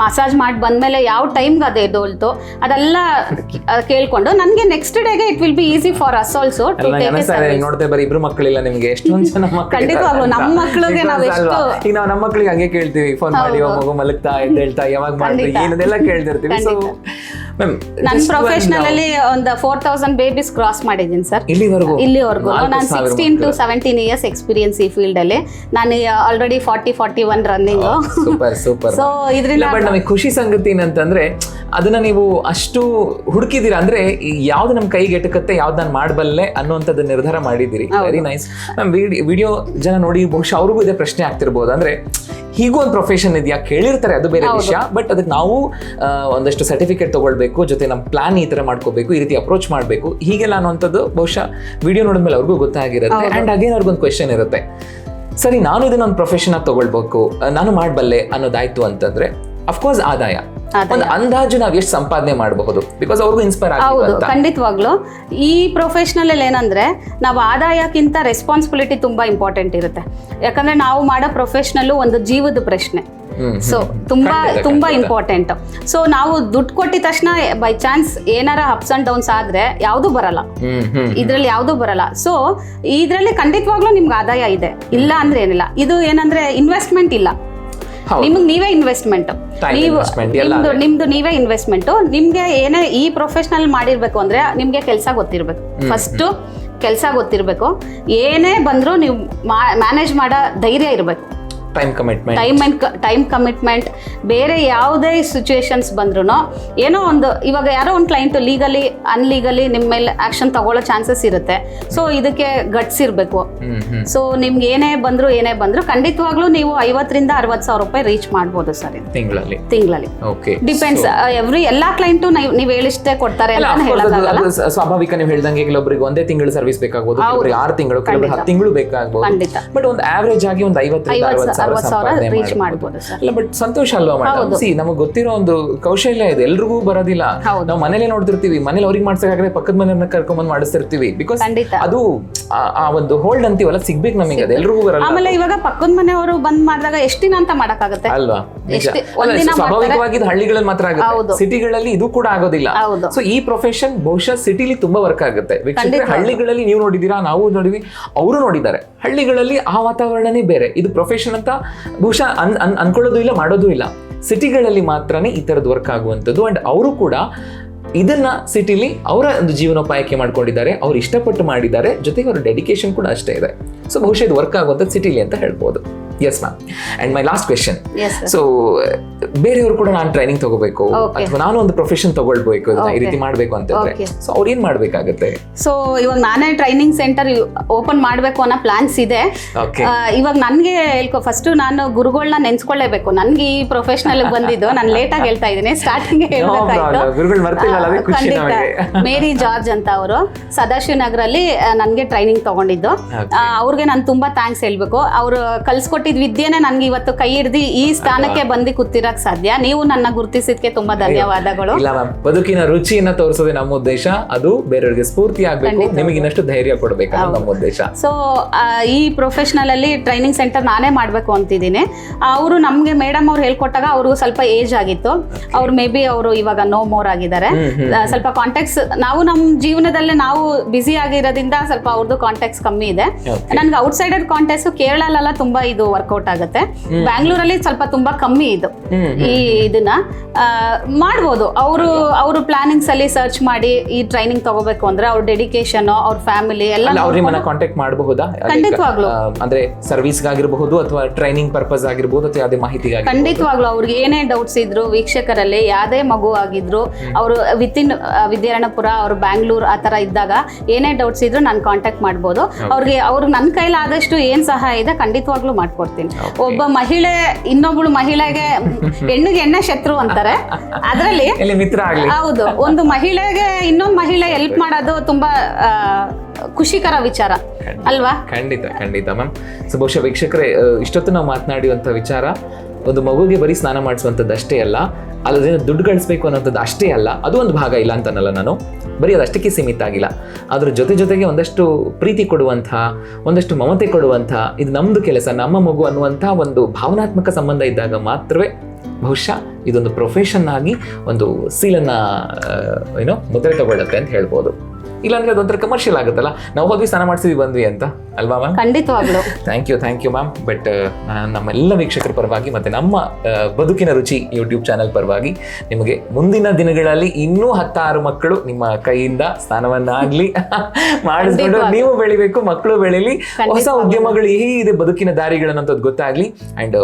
ಮಸಾಜ್ ಮಾಡಿ ಬಂದ್ಮೇಲೆ ಯಾವ ಟೈಮ್ಗೆ ಅದು ಎದೊಳ್ತು ಅದೆಲ್ಲ ಕೇಳ್ಕೊಂಡು ನನಗೆ ನೆಕ್ಸ್ಟ್ ಡೇಗೆ it will be easy for us also ನೋಡ್ತಾ ಬರೀ ಇಬ್ರು ಮಕ್ಕಳಿಲ್ಲ ನಿಮ್ಗೆ ಎಷ್ಟೊಂದ್ ಜನ ಮಕ್ಕಳು ನಮ್ಮ ಮಕ್ಕಳಿಗೆ ನಾವು ಎಷ್ಟು- ಈಗ ನಾವು ನಮ್ಮ ಮಕ್ಕಳಿಗೆ ಹಂಗೆ ಕೇಳ್ತೀವಿ ಫೋನ್ ಮಾಡಿ ಮಗು ಮಲಗ್ತಾ ಎದ್ದೇಳ್ತಾ ಯಾವಾಗ ಮಾಡ್ತೀವಿ. ಏನದೆಲ್ಲ ಕೇಳ್ತಿರ್ತೀವಿ ಸೊ ಮ್ಯಾಮ್ ನನ್ನ ಪ್ರೊಫೆಷನಲ್ ಅಲ್ಲಿ ಒಂದು ಫೋರ್ ತೌಸಂಡ್ ಬೇಬೀಸ್ ಕ್ರಾಸ್ ಮಾಡಿದ್ದೀನಿ ಸರ್ ಇಲ್ಲಿವರೆಗೂ? ಇಲ್ಲಿವರೆಗೂ. ನಾನು sixteen to. Seventeen years experience ಈ ಫೀಲ್ಡ್ ಅಲ್ಲಿ. ನಾನು already forty forty one running super super so ಇದರಿಂದ ಬಟ್ ನಮಗೆ ಖುಷಿ ಸಂಗತಿ ಏನಂತಂದ್ರೆ ಅದನ್ನ ನೀವು ಅಷ್ಟು ಹುಡುಕಿದೀರ ಅಂದ್ರೆ ಯಾವ್ದು ನಮ್ ಕೈಗೆ ಎಟಕತ್ತೆ ಯಾವ್ದು ನಾನು ಮಾಡಬಲ್ಲೆ ಅನ್ನುವಂಥದ್ದು ನಿರ್ಧಾರ ಮಾಡಿದ್ದೀರಿ. ವೆರಿ ನೈಸ್ ಮ್ಯಾಮ್ ವಿಡಿಯೋ ಜನ ನೋಡಿ ಬಹುಶಃ ಅವ್ರಿಗೂ ಇದೇ ಪ್ರಶ್ನೆ ಆಗ್ತಿರ್ಬೋದು. ಅಂದ್ರೆ ಹೀಗೂ ಒಂದು ಪ್ರೊಫೆಷನ್ ಇದೆಯಾ? ಕೇಳಿರ್ತಾರೆ ಅದು ಬೇರೆ ವಿಷಯ. ಬಟ್ ಅದಕ್ಕೆ ನಾವು ಒಂದಷ್ಟು ಸರ್ಟಿಫಿಕೇಟ್ ತಗೊಳ್ಬೇಕು ಜೊತೆ ನಮ್ಮ ಪ್ಲಾನ್ ಈ ತರ ಮಾಡ್ಕೋಬೇಕು ಈ ರೀತಿ ಅಪ್ರೋಚ್ ಮಾಡಬೇಕು. ಹೀಗೆಲ್ಲ ಅನ್ನೋಂಥದ್ದು ಬಹುಶಃ ವಿಡಿಯೋ ನೋಡಿದ್ಮೇಲೆ ಅವ್ರಿಗೂ ಗೊತ್ತಾಗಿರುತ್ತೆ. ಆ್ಯಂಡ್ ಅಗೇನ್ ಅವ್ರಿಗೊಂದು ಕ್ವೆಶನ್ ಇರುತ್ತೆ. ಸರಿ ನಾನು ಇದನ್ನ ಒಂದು ಪ್ರೊಫೆಷನ್ ಆಗಿ ತಗೊಳ್ಬೇಕು ನಾನು ಮಾಡಬಲ್ಲೆ ಅನ್ನೋದಾಯ್ತು ಅಂತಂದ್ರೆ ಅಫ್ಕೋರ್ಸ್ ಆದಾಯ. ಆದಾಯ. ಒಂದು ಅಂದಾಜು ನಾವ್ ಎಷ್ಟು ಸಂಪಾದನೆ ಮಾಡಬಹುದು ಬಿಕಾಸ್ ಅವ್ರಿಗೂ ಇನ್ಸ್ಪೈರ್ ಹೌದು ಖಂಡಿತವಾಗ್ಲು. ಈ ಪ್ರೊಫೆಷನಲ್ ಅಲ್ಲಿ ಏನಂದ್ರೆ ನಾವು ಆದಾಯಕ್ಕಿಂತ ರೆಸ್ಪಾನ್ಸಿಬಿಲಿಟಿ ತುಂಬಾ ಇಂಪಾರ್ಟೆಂಟ್ ಇರುತ್ತೆ. ಯಾಕಂದ್ರೆ ನಾವು ಮಾಡೋ ಪ್ರೊಫೆಷನಲ್ಲು ಒಂದು ಜೀವದ ಪ್ರಶ್ನೆ. ಸೊ. ತುಂಬಾ ತುಂಬಾ ಇಂಪಾರ್ಟೆಂಟ್ ಸೊ ನಾವು ದುಡ್ಡು ಕೊಟ್ಟಿದ ತಕ್ಷಣ ಬೈ ಚಾನ್ಸ್ ಏನಾರ ಅಪ್ಸ್ ಅಂಡ್ ಡೌನ್ಸ್ ಆದ್ರೆ ಯಾವುದು ಬರಲ್ಲ. ಇದ್ರಲ್ಲಿ ಯಾವುದು ಬರಲ್ಲ. ಸೊ ಇದ್ರಲ್ಲಿ ಖಂಡಿತವಾಗ್ಲೂ ನಿಮ್ಗೆ ಆದಾಯ ಇದೆ. ಇಲ್ಲ ಅಂದ್ರೆ ಏನಿಲ್ಲ. ಇದು ಏನಂದ್ರೆ ಇನ್ವೆಸ್ಟ್ಮೆಂಟ್ ಇಲ್ಲ. ನಿಮ್ಗೆ ನೀವೇ ಇನ್ವೆಸ್ಟ್ಮೆಂಟ್ ನೀವು ನಿಮ್ದು ನಿಮ್ದು ನೀವೇ ಇನ್ವೆಸ್ಟ್ಮೆಂಟ್ ನಿಮ್ಗೆ ಏನೇ ಈ ಪ್ರೊಫೆಷನಲ್ ಮಾಡಿರ್ಬೇಕು ಅಂದ್ರೆ ನಿಮ್ಗೆ ಕೆಲಸ ಗೊತ್ತಿರ್ಬೇಕು. ಫಸ್ಟ್ ಕೆಲಸ ಗೊತ್ತಿರ್ಬೇಕು. ಏನೇ ಬಂದ್ರು ನೀವು ಮ್ಯಾನೇಜ್ ಮಾಡೋ ಧೈರ್ಯ ಇರಬೇಕು. Time commitment time and time commitment ಬೇರೆ ಯಾವುದೇ ಸಿಚುವೇಶನ್ಸ್ ಬಂದ್ರೂ ಏನೋ ಒಂದು ಇವಾಗ ಯಾರೋ ಒಂದು ಕ್ಲೈಂಟ್ ಲೀಗಲಿ ಅನ್ಲೀಗಲಿ ನಿಮ್ಮ ಮೇಲೆ ಆಕ್ಷನ್ ತಗೊಳ್ಳೋ ಚಾನ್ಸಸ್ ಇರುತ್ತೆ. ಸೊ ಇದಕ್ಕೆ ಗಟ್ಸ್ ಇರಬೇಕು. ಸೊ ನಿಮ್ಗೆ ಏನೇ ಬಂದ್ರು ಏನೇ ಬಂದ್ರು ಖಂಡಿತವಾಗ್ಲೂ ನೀವು ಐವತ್ತರಿಂದ ಅರವತ್ತು ಸಾವಿರ ರೂಪಾಯಿ ರೀಚ್ ಮಾಡ್ಬೋದು ಸರ್ ತಿಂಗಳಲ್ಲಿ. ತಿಂಗಳಲ್ಲಿ. ಓಕೆ ಡಿಪೆಂಡ್ಸ್ ಎವ್ರಿ ಎಲ್ಲಾ ಕ್ಲೈಂಟು ನೀವು ಹೇಳಿಷ್ಟೇ ಕೊಡ್ತಾರೆ ಅಂತ ಸ್ವಾಭಾವಿಕ ನೀವು ಹೇಳ್ದಂಗೆ ಕೆಲವೊಬ್ಬರಿಗೆ ಒಂದೇ ತಿಂಗಳು ಸರ್ವಿಸ್ ಬೇಕಾಗಬಹುದು ಆರು ತಿಂಗಳು ಹತ್ತು ತಿಂಗಳು ಬೇಕಾಗಬಹುದು ಖಂಡಿತ. ಬಟ್ ಒಂದು ಆವರೇಜ್ ಆಗಿ ಒಂದು ಐವತ್ತರಿಂದ ಐವತ್ತು ಅರವತ್ತು ಸಾವಿರ ಅರವತ್ತು ಸಾವಿರ ರೀಚ್ ಮಾಡ್ಬೋದು. ಅಲ್ಲ ಬಟ್ ಸಂತೋಷ ಅಲ್ವಾ ಮೇಡಮ್ ಸಿ ನಮಗೆ ಗೊತ್ತಿರೋ ಒಂದು ಕೌಶಲ್ಯ ಇದೆ. ಎಲ್ರಿಗೂ ಬರೋದಿಲ್ಲ. ನಾವು ಮನೇಲೆ ನೋಡ್ತಿರ್ತೀವಿ. ಮನೇಲಿ ಅವ್ರಿಗೆ ಮಾಡ್ಸಕ್ಕಾಗದೆ ಪಕ್ಕದ ಮನೆಯನ್ನ ಕರ್ಕೊಂಡ್ಬಂದು ಮಾಡಿಸ್ತಿರ್ತೀವಿ. ಬಿಕಾಸ್ ಅದು ಆ- ಒಂದು ಹೋಲ್ಡ್ ಅಂತೀವಲ್ಲ ಸಿಗ್ಬೇಕು ನಮಗೆ ಅದು. ಎಲ್ರಿಗೂ ಬರಲ್ಲ. ಆಮೇಲೆ ಇವಾಗ ಪಕ್ಕದ ಮನೆಯವರು ಬಂದ್ ಮಾಡಿದಾಗ ಎಷ್ಟು ದಿನ ಅಂತ ಮಾಡಕ್ಕಾಗತ್ತೆ? ಅಲ್ವಾ? ಸ್ವಾಭಾವಿಕವಾಗಿ ಹಳ್ಳಿಗಳಲ್ಲಿ ಮಾತ್ರ ಆಗುತ್ತೆ. ಸಿಟಿಗಳಲ್ಲಿ ಇದು ಕೂಡ ಆಗೋದಿಲ್ಲ. ಸೊ ಈ ಪ್ರೊಫೆಷನ್ ಬಹುಶಃ ಸಿಟಿಲಿ ತುಂಬಾ ವರ್ಕ್ ಆಗುತ್ತೆ. ಹಳ್ಳಿಗಳಲ್ಲಿ ನೀವು ನೋಡಿದೀರಾ ನಾವು ನೋಡಿದ್ವಿ. ಅವರು ನೋಡಿದ್ದಾರೆ. ಹಳ್ಳಿಗಳಲ್ಲಿ ಆ ವಾತಾವರಣನೇ ಬೇರೆ. ಇದು ಪ್ರೊಫೆಷನ್ ಅಂತ ಬಹುಶಃ ಅನ್, ಅನ್- ಅನ್ಕೊಳ್ಳೋದು ಇಲ್ಲ, ಮಾಡೋದು ಇಲ್ಲ. ಸಿಟಿಗಳಲ್ಲಿ ಮಾತ್ರನೇ ಈ ಥರದ್ದು ವರ್ಕ್ ಆಗುವಂಥದ್ದು. ಅಂಡ್ ಅವರು ಕೂಡ ಇದನ್ನ ಸಿಟಿಲಿ ಅವರ ಒಂದು ಜೀವನೋಪಾಯಕ್ಕೆ ಮಾಡ್ಕೊಂಡಿದ್ದಾರೆ. ಅವ್ರು ಇಷ್ಟಪಟ್ಟು ಮಾಡಿದ್ದಾರೆ. ಜೊತೆಗೆ ಅವ್ರ ಡೆಡಿಕೇಶನ್ ಕೂಡ ಅಷ್ಟೇ ಇದೆ. ಸೊ ಬಹುಶಃ ಇದು ವರ್ಕ್ ಆಗುವಂಥದ್ದು ಸಿಟಿಲಿ ಅಂತ ಹೇಳ್ಬೋದು. Yes ma'am and my last question so ಬೇರೆಯವರು ಕೂಡ ನಾನು ಟ್ರೈನಿಂಗ್ ತಗೋಬೇಕು. ಅಥವಾ ನಾನು ಒಂದು ಪ್ರೊಫೆಷನ್ ತಗೊಳ್ಬೇಕು ಈ ರೀತಿ ಮಾಡಬೇಕು ಅಂತಂದ್ರೆ. ಸೊ ಅವ್ರು ಏನ್ ಮಾಡ್ಬೇಕಾಗತ್ತೆ? ಸೊ ಇವಾಗ ನಾನೇ ಟ್ರೈನಿಂಗ್ ಸೆಂಟರ್ ಓಪನ್ ಮಾಡಬೇಕು ಅನ್ನೋ ಪ್ಲಾನ್ಸ್ ಇದೆ. ಇವಾಗ ನನಗೆ ಹೇಳ್ಕೊ ಫಸ್ಟ್ ನಾನು ಗುರುಗಳನ್ನ ನೆನ್ಸ್ಕೊಳ್ಳೇಬೇಕು. ನನ್ಗೆ ಈ ಪ್ರೊಫೆಷನಲ್ ಬಂದಿದ್ದು. ನಾನು ಆಗಿ ಹೇಳ್ತಾ ಇದ್ದೀನಿ. ಸ್ಟಾರ್ಟಿಂಗ್ ಮೇರಿ ಜಾರ್ಜ್ ಅಂತ ಅವರು. ಸದಾಶಿವ ನಗರಲ್ಲಿ ನನಗೆ ಟ್ರೈನಿಂಗ್ ತಗೊಂಡಿದ್ದು. Okay. ಅವ್ರಿಗೆ ನಾನು ತುಂಬಾ ಥ್ಯಾಂಕ್ಸ್ ಹೇಳ್ಬೇಕು. ಅವರು ಕಲ್ಸ್ಕೊಟ್ಟಿದ್ ವಿದ್ಯೆನೆ ನನ್ಗೆ ಇವತ್ತು ಕೈ ಹಿಡ್ದು ಈ ಸ್ಥಾನಕ್ಕೆ ಬಂದು ಕೂತಿರಕ್ ಸಾಧ್ಯ. ನೀವು ನನ್ನ ಗುರುತಿಸಿದ್ಕೆ ತುಂಬಾ ಧನ್ಯವಾದಗಳು. ಇಲ್ಲ ಮ್ಯಾಮ್ ಬದುಕಿನ ರುಚಿಯನ್ನ ತೋರಿಸೋದೇ ನಮ್ಮ ಉದ್ದೇಶ. ಅದು ಬೇರೆಯವರಿಗೆ ಸ್ಫೂರ್ತಿ ಆಗಬೇಕು. ನಿಮಗೆ ಇನ್ನಷ್ಟು ಧೈರ್ಯ ಕೊಡಬೇಕು ನಮ್ಮ ಉದ್ದೇಶ. ಸೊ ಈ ಪ್ರೊಫೆಷನಲ್ ಅಲ್ಲಿ ಟ್ರೈನಿಂಗ್ ಸೆಂಟರ್ ನಾನೇ ಮಾಡಬೇಕು ಅಂತಿದ್ದೀನಿ. ಅವರು ನಮಗೆ ಮೇಡಮ್ ಅವ್ರು ಹೇಳ್ಕೊಟ್ಟಾಗ ಅವ್ರಿಗೂ ಸ್ವಲ್ಪ ಏಜ್ ಆಗಿತ್ತು. ಅವ್ರು ಮೇ ಬಿ ಅವರು ಇವಾಗ ನೋ ಮೋರ್ ಆಗಿದ್ದಾರೆ. ಸ್ವಲ್ಪ ಕಾಂಟ್ಯಾಕ್ಟ್ಸ್ ನಾವು ನಮ್ಮ ಜೀವನದಲ್ಲೇ ನಾವು ಬ್ಯುಸಿ ಆಗಿರೋದ್ರಿಂದ ಸ್ವಲ್ಪ ಅವ್ರದ್ದು ಕಾಂಟ್ಯಾಕ್ಟ್ಸ್ ಕಮ್ಮಿ ಇದೆ. ನನ್ಗೆ ಔಟ್ಸೈಡರ್ ಕಾಂಟೆಸ್ಟ್ ಕೇರಳಲೆಲ್ಲ ತುಂಬಾ ಇದು ವರ್ಕೌಟ್ ಆಗುತ್ತೆ. ಬ್ಯಾಂಗ್ಳೂರಲ್ಲಿ ಸ್ವಲ್ಪ ತುಂಬಾ ಕಮ್ಮಿ ಇದು. ಈ ಇದನ್ನ ಮಾಡ್ಬೋದು. ಅವರು ಅವರು ಪ್ಲಾನಿಂಗ್ಸ್ ಅಲ್ಲಿ ಸರ್ಚ್ ಮಾಡಿ ಈ ಟ್ರೈನಿಂಗ್ ತಗೋಬೇಕು ಅಂದ್ರೆ ಅವ್ರ ಡೆಡಿಕೇಶನ್ ಅವ್ರ ಫ್ಯಾಮಿಲಿ ಎಲ್ಲ ಅವ್ರು ಕಾಂಟ್ಯಾಕ್ಟ್ ಮಾಡಬಹುದಾ. ಖಂಡಿತವಾಗ್ಲು. ಅಂದ್ರೆ ಸರ್ವಿಸ್ ಆಗಿರಬಹುದು ಅಥವಾ ಟ್ರೈನಿಂಗ್ ಪರ್ಪಸ್ ಆಗಿರಬಹುದು ಅಥವಾ ಯಾವುದೇ ಮಾಹಿತಿ ಖಂಡಿತವಾಗ್ಲು ಅವ್ರಿಗೆ ಏನೇ ಡೌಟ್ಸ್ ಇದ್ರು ವೀಕ್ಷಕರಲ್ಲಿ ಯಾವುದೇ ಮಗು ಆಗಿದ್ರು ಅವರು ವಿತ್ ಇನ್ ವಿದ್ಯಾರಣಪುರ ಅವ್ರು ಬ್ಯಾಂಗ್ಳೂರ್ ಆ ತರ ಇದ್ದಾಗ ಏನೇ ಡೌಟ್ಸ್ ಇದ್ರು ನಾನು ಕಾಂಟ್ಯಾಕ್ಟ್ ಮಾಡ್ಬೋದು. ಅವ್ರಿಗೆ ಅವ್ರಿಗೆ ನನ್ನ ಕೈಲಾದಷ್ಟು ಏನ್ ಸಹಾಯ ಇದೆ ಖಂಡಿತವಾಗ್ಲೂ ಮಾಡ್ಕೊಡ್ತೀನಿ. ಒಬ್ಬ ಮಹಿಳೆ ಇನ್ನೊಬ್ಳು ಮಹಿಳೆಗೆ ಹೆಣ್ಣಿಗೆ ಎಣ್ಣೆ ಶತ್ರು ಅಂತಾರೆ. ಅದರಲ್ಲಿ ಮಿತ್ರ ಹೌದು ಒಂದು ಮಹಿಳೆಗೆ ಇನ್ನೊಂದು ಮಹಿಳೆ ಹೆಲ್ಪ್ ಮಾಡೋದು ತುಂಬಾ ಖುಷಿಕರ ವಿಚಾರ. ಅಲ್ವಾ? ಖಂಡಿತ ಖಂಡಿತ ಮ್ಯಾಮ್ ಸೊ ಬಹುಶಃ ವೀಕ್ಷಕರೇ ಇಷ್ಟೊತ್ತು ನಾವು ಮಾತನಾಡಿರುವಂಥ ವಿಚಾರ ಒಂದು ಮಗುಗೆ ಬರೀ ಸ್ನಾನ ಮಾಡಿಸುವಂಥದ್ದು ಅಷ್ಟೇ ಅಲ್ಲ ಅಲ್ಲದೇ ದುಡ್ಡು ಗಳಿಸ್ಬೇಕು ಅನ್ನೋಂಥದ್ದು ಅಷ್ಟೇ ಅಲ್ಲ ಅದು ಒಂದು ಭಾಗ ಇಲ್ಲ ಅಂತನಲ್ಲ ನಾನು. ಬರೀ ಅದು ಅಷ್ಟಕ್ಕೆ ಸೀಮಿತ ಆಗಿಲ್ಲ. ಅದ್ರ ಜೊತೆ ಜೊತೆಗೆ ಒಂದಷ್ಟು ಪ್ರೀತಿ ಕೊಡುವಂಥ, ಒಂದಷ್ಟು ಮಮತೆ ಕೊಡುವಂಥ, ಇದು ನಮ್ಮದು ಕೆಲಸ, ನಮ್ಮ ಮಗು ಅನ್ನುವಂಥ ಒಂದು ಭಾವನಾತ್ಮಕ ಸಂಬಂಧ ಇದ್ದಾಗ ಮಾತ್ರವೇ ಬಹುಶಃ ಇದೊಂದು ಪ್ರೊಫೆಷನ್ ಆಗಿ ಒಂದು ಸೀಲನ್ನು ಏನೋ ಮುದ್ರೆ ತಗೊಳ್ಳುತ್ತೆ ಅಂತ ಹೇಳ್ಬೋದು. ಇಲ್ಲಾಂದ್ರೆ ಅದೊಂಥರ ಕಮರ್ಷಿಯಲ್ ಆಗುತ್ತಲ್ಲ? ನಾವು ಹೋದ್ವಿ ಸ್ನಾನ ಮಾಡಿಸಿದ್ವಿ ಬಂದ್ವಿ ಅಂತ. ಅಲ್ವಾ ಮ್ಯಾಮ್ ಖಂಡಿತವಾಗ್ಲು. Thank you thank you ma'am but ನಮ್ಮೆಲ್ಲ ವೀಕ್ಷಕರ ಪರವಾಗಿ ಮತ್ತೆ ನಮ್ಮ ಬದುಕಿನ ರುಚಿ ಯೂಟ್ಯೂಬ್ ಚಾನೆಲ್ ಪರವಾಗಿ ನಿಮಗೆ ಮುಂದಿನ ದಿನಗಳಲ್ಲಿ ಇನ್ನೂ ಹತ್ತಾರು ಮಕ್ಕಳು ನಿಮ್ಮ ಕೈಯಿಂದ ಸ್ನಾನವನ್ನಾಗ್ಲಿ ಮಾಡಿಸ್ಕೊಂಡು ನೀವು ಬೆಳಿಬೇಕು ಮಕ್ಕಳು ಬೆಳಿಲಿ. ಹೊಸ ಉದ್ಯಮಗಳು ಹೇಗಿದೆ ಬದುಕಿನ ದಾರಿಗಳನ್ನಂಥದ್ದು ಗೊತ್ತಾಗ್ಲಿ. ಅಂಡ್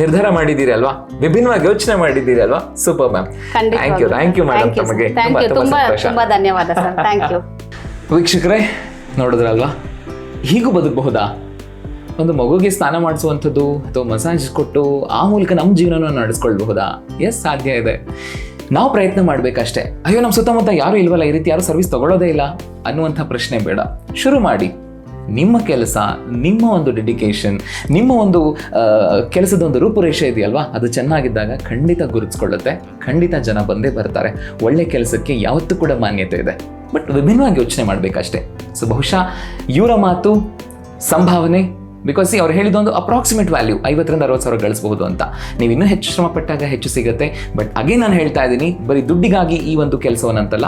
ನಿರ್ಧಾರ ಮಾಡಿದ್ದೀರಿ ಅಲ್ವಾ? ವಿಭಿನ್ನವಾಗಿ ಯೋಚನೆ ಮಾಡಿದ್ದೀರಿ ಅಲ್ವಾ? Super ma'am thank you thank you madam ತಮಗೆ ತುಂಬಾ ತುಂಬಾ ಧನ್ಯವಾದ ಥ್ಯಾಂಕ್ ಯು ವೀಕ್ಷಕರೇ, ನೋಡಿದ್ರಲ್ವಾ? ಹೀಗೂ ಬದುಕಬಹುದಾ? ಒಂದು ಮಗುಗೆ ಸ್ನಾನ ಮಾಡಿಸುವಂಥದ್ದು ಅಥವಾ ಮಸಾಜ್ ಕೊಟ್ಟು ಆ ಮೂಲಕ ನಮ್ಮ ಜೀವನವನ್ನು ನಡೆಸ್ಕೊಳ್ಬಹುದಾ? ಎಸ್ ಸಾಧ್ಯ ಇದೆ. ನಾವು ಪ್ರಯತ್ನ ಮಾಡಬೇಕಷ್ಟೇ. ಅಯ್ಯೋ, ನಮ್ಮ ಸುತ್ತಮುತ್ತ ಯಾರು ಇಲ್ವಲ್ಲ? ಈ ರೀತಿ ಯಾರು ಸರ್ವಿಸ್ ತಗೊಳ್ಳೋದೇ ಇಲ್ಲ ಅನ್ನುವಂಥ ಪ್ರಶ್ನೆ ಬೇಡ. ಶುರು ಮಾಡಿ. ನಿಮ್ಮ ಕೆಲಸ, ನಿಮ್ಮ ಒಂದು ಡೆಡಿಕೇಶನ್ ನಿಮ್ಮ ಒಂದು ಕೆಲಸದ ಒಂದು ರೂಪುರೇಷೆ ಇದೆಯಲ್ವಾ? ಅದು ಚೆನ್ನಾಗಿದ್ದಾಗ ಖಂಡಿತ ಗುರುತಿಸ್ಕೊಳ್ಳುತ್ತೆ. ಖಂಡಿತ ಜನ ಬಂದೇ ಬರ್ತಾರೆ. ಒಳ್ಳೆ ಕೆಲಸಕ್ಕೆ ಯಾವತ್ತೂ ಕೂಡ ಮಾನ್ಯತೆ ಇದೆ. ಬಟ್ ವಿಭಿನ್ನವಾಗಿ ಯೋಚನೆ ಮಾಡಬೇಕಷ್ಟೇ. ಸೊ ಬಹುಶಃ ಇವರ ಮಾತು, ಸಂಭಾವನೆ ಬಿಕಾಸ್ ಅವ್ರು ಹೇಳಿದೊಂದು ಅಪ್ರಾಕ್ಸಿಮೇಟ್ ವ್ಯಾಲ್ಯೂ ಐವತ್ತರಿಂದ ಅರವತ್ತು ಸಾವಿರ ಗಳಿಸಬಹುದು ಅಂತ. ನೀವು ಇನ್ನೂ ಹೆಚ್ಚು ಶ್ರಮ ಪಟ್ಟಾಗ ಹೆಚ್ಚು ಸಿಗುತ್ತೆ. ಬಟ್ ಅಗೇನ್ ನಾನು ಹೇಳ್ತಾ ಇದ್ದೀನಿ, ಬರೀ ದುಡ್ಡಿಗಾಗಿ ಈ ಒಂದು ಕೆಲಸವನ್ನಂತಲ್ಲ.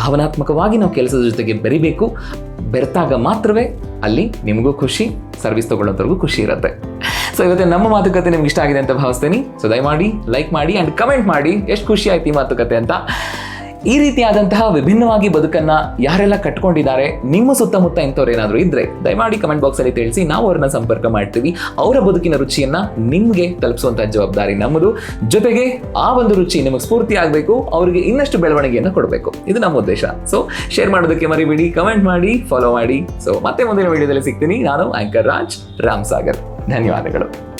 ಭಾವನಾತ್ಮಕವಾಗಿ ನಾವು ಕೆಲಸದ ಜೊತೆಗೆ ಬೆರಿಬೇಕು. ಬೆರೆತಾಗ ಮಾತ್ರವೇ ಅಲ್ಲಿ ನಿಮಗೂ ಖುಷಿ ಸರ್ವಿಸ್ ತಗೊಳ್ಳೋದ್ರಿಗೂ ಖುಷಿ ಇರುತ್ತೆ. ಸೊ ಇವತ್ತೆ ನಮ್ಮ ಮಾತುಕತೆ ನಿಮ್ಗೆ ಇಷ್ಟ ಆಗಿದೆ ಅಂತ ಭಾವಿಸ್ತೀನಿ. ಸೊ ದಯಮಾಡಿ ಲೈಕ್ ಮಾಡಿ ಆ್ಯಂಡ್ ಕಮೆಂಟ್ ಮಾಡಿ. ಎಷ್ಟು ಖುಷಿ ಆಯ್ತು ಈ ಮಾತುಕತೆ ಅಂತ. ಈ ರೀತಿಯಾದಂತಹ ವಿಭಿನ್ನವಾಗಿ ಬದುಕನ್ನ ಯಾರೆಲ್ಲ ಕಟ್ಕೊಂಡಿದ್ದಾರೆ, ನಿಮ್ಮ ಸುತ್ತಮುತ್ತ ಇಂಥವ್ರು ಏನಾದರೂ ಇದ್ರೆ ದಯಮಾಡಿ ಕಮೆಂಟ್ ಬಾಕ್ಸ್ ಅಲ್ಲಿ ತಿಳಿಸಿ, ನಾವು ಅವ್ರನ್ನ ಸಂಪರ್ಕ ಮಾಡ್ತೀವಿ. ಅವರ ಬದುಕಿನ ರುಚಿಯನ್ನ ನಿಮ್ಗೆ ತಲುಪಿಸುವಂತಹ ಜವಾಬ್ದಾರಿ ನಮ್ಮದು. ಜೊತೆಗೆ ಆ ಒಂದು ರುಚಿ ನಿಮಗೆ ಸ್ಫೂರ್ತಿ ಆಗಬೇಕು, ಅವರಿಗೆ ಇನ್ನಷ್ಟು ಬೆಳವಣಿಗೆಯನ್ನು ಕೊಡಬೇಕು. ಇದು ನಮ್ಮ ಉದ್ದೇಶ. ಸೊ ಶೇರ್ ಮಾಡೋದಕ್ಕೆ ಮರಿಬೇಡಿ ಕಮೆಂಟ್ ಮಾಡಿ ಫಾಲೋ ಮಾಡಿ. ಸೊ ಮತ್ತೆ ಮುಂದಿನ ವಿಡಿಯೋದಲ್ಲಿ ಸಿಗ್ತೀನಿ. ನಾನು ಆಂಕರ್ ರಾಜ್, ರಾಮ್ ಸಾಗರ್. ಧನ್ಯವಾದಗಳು.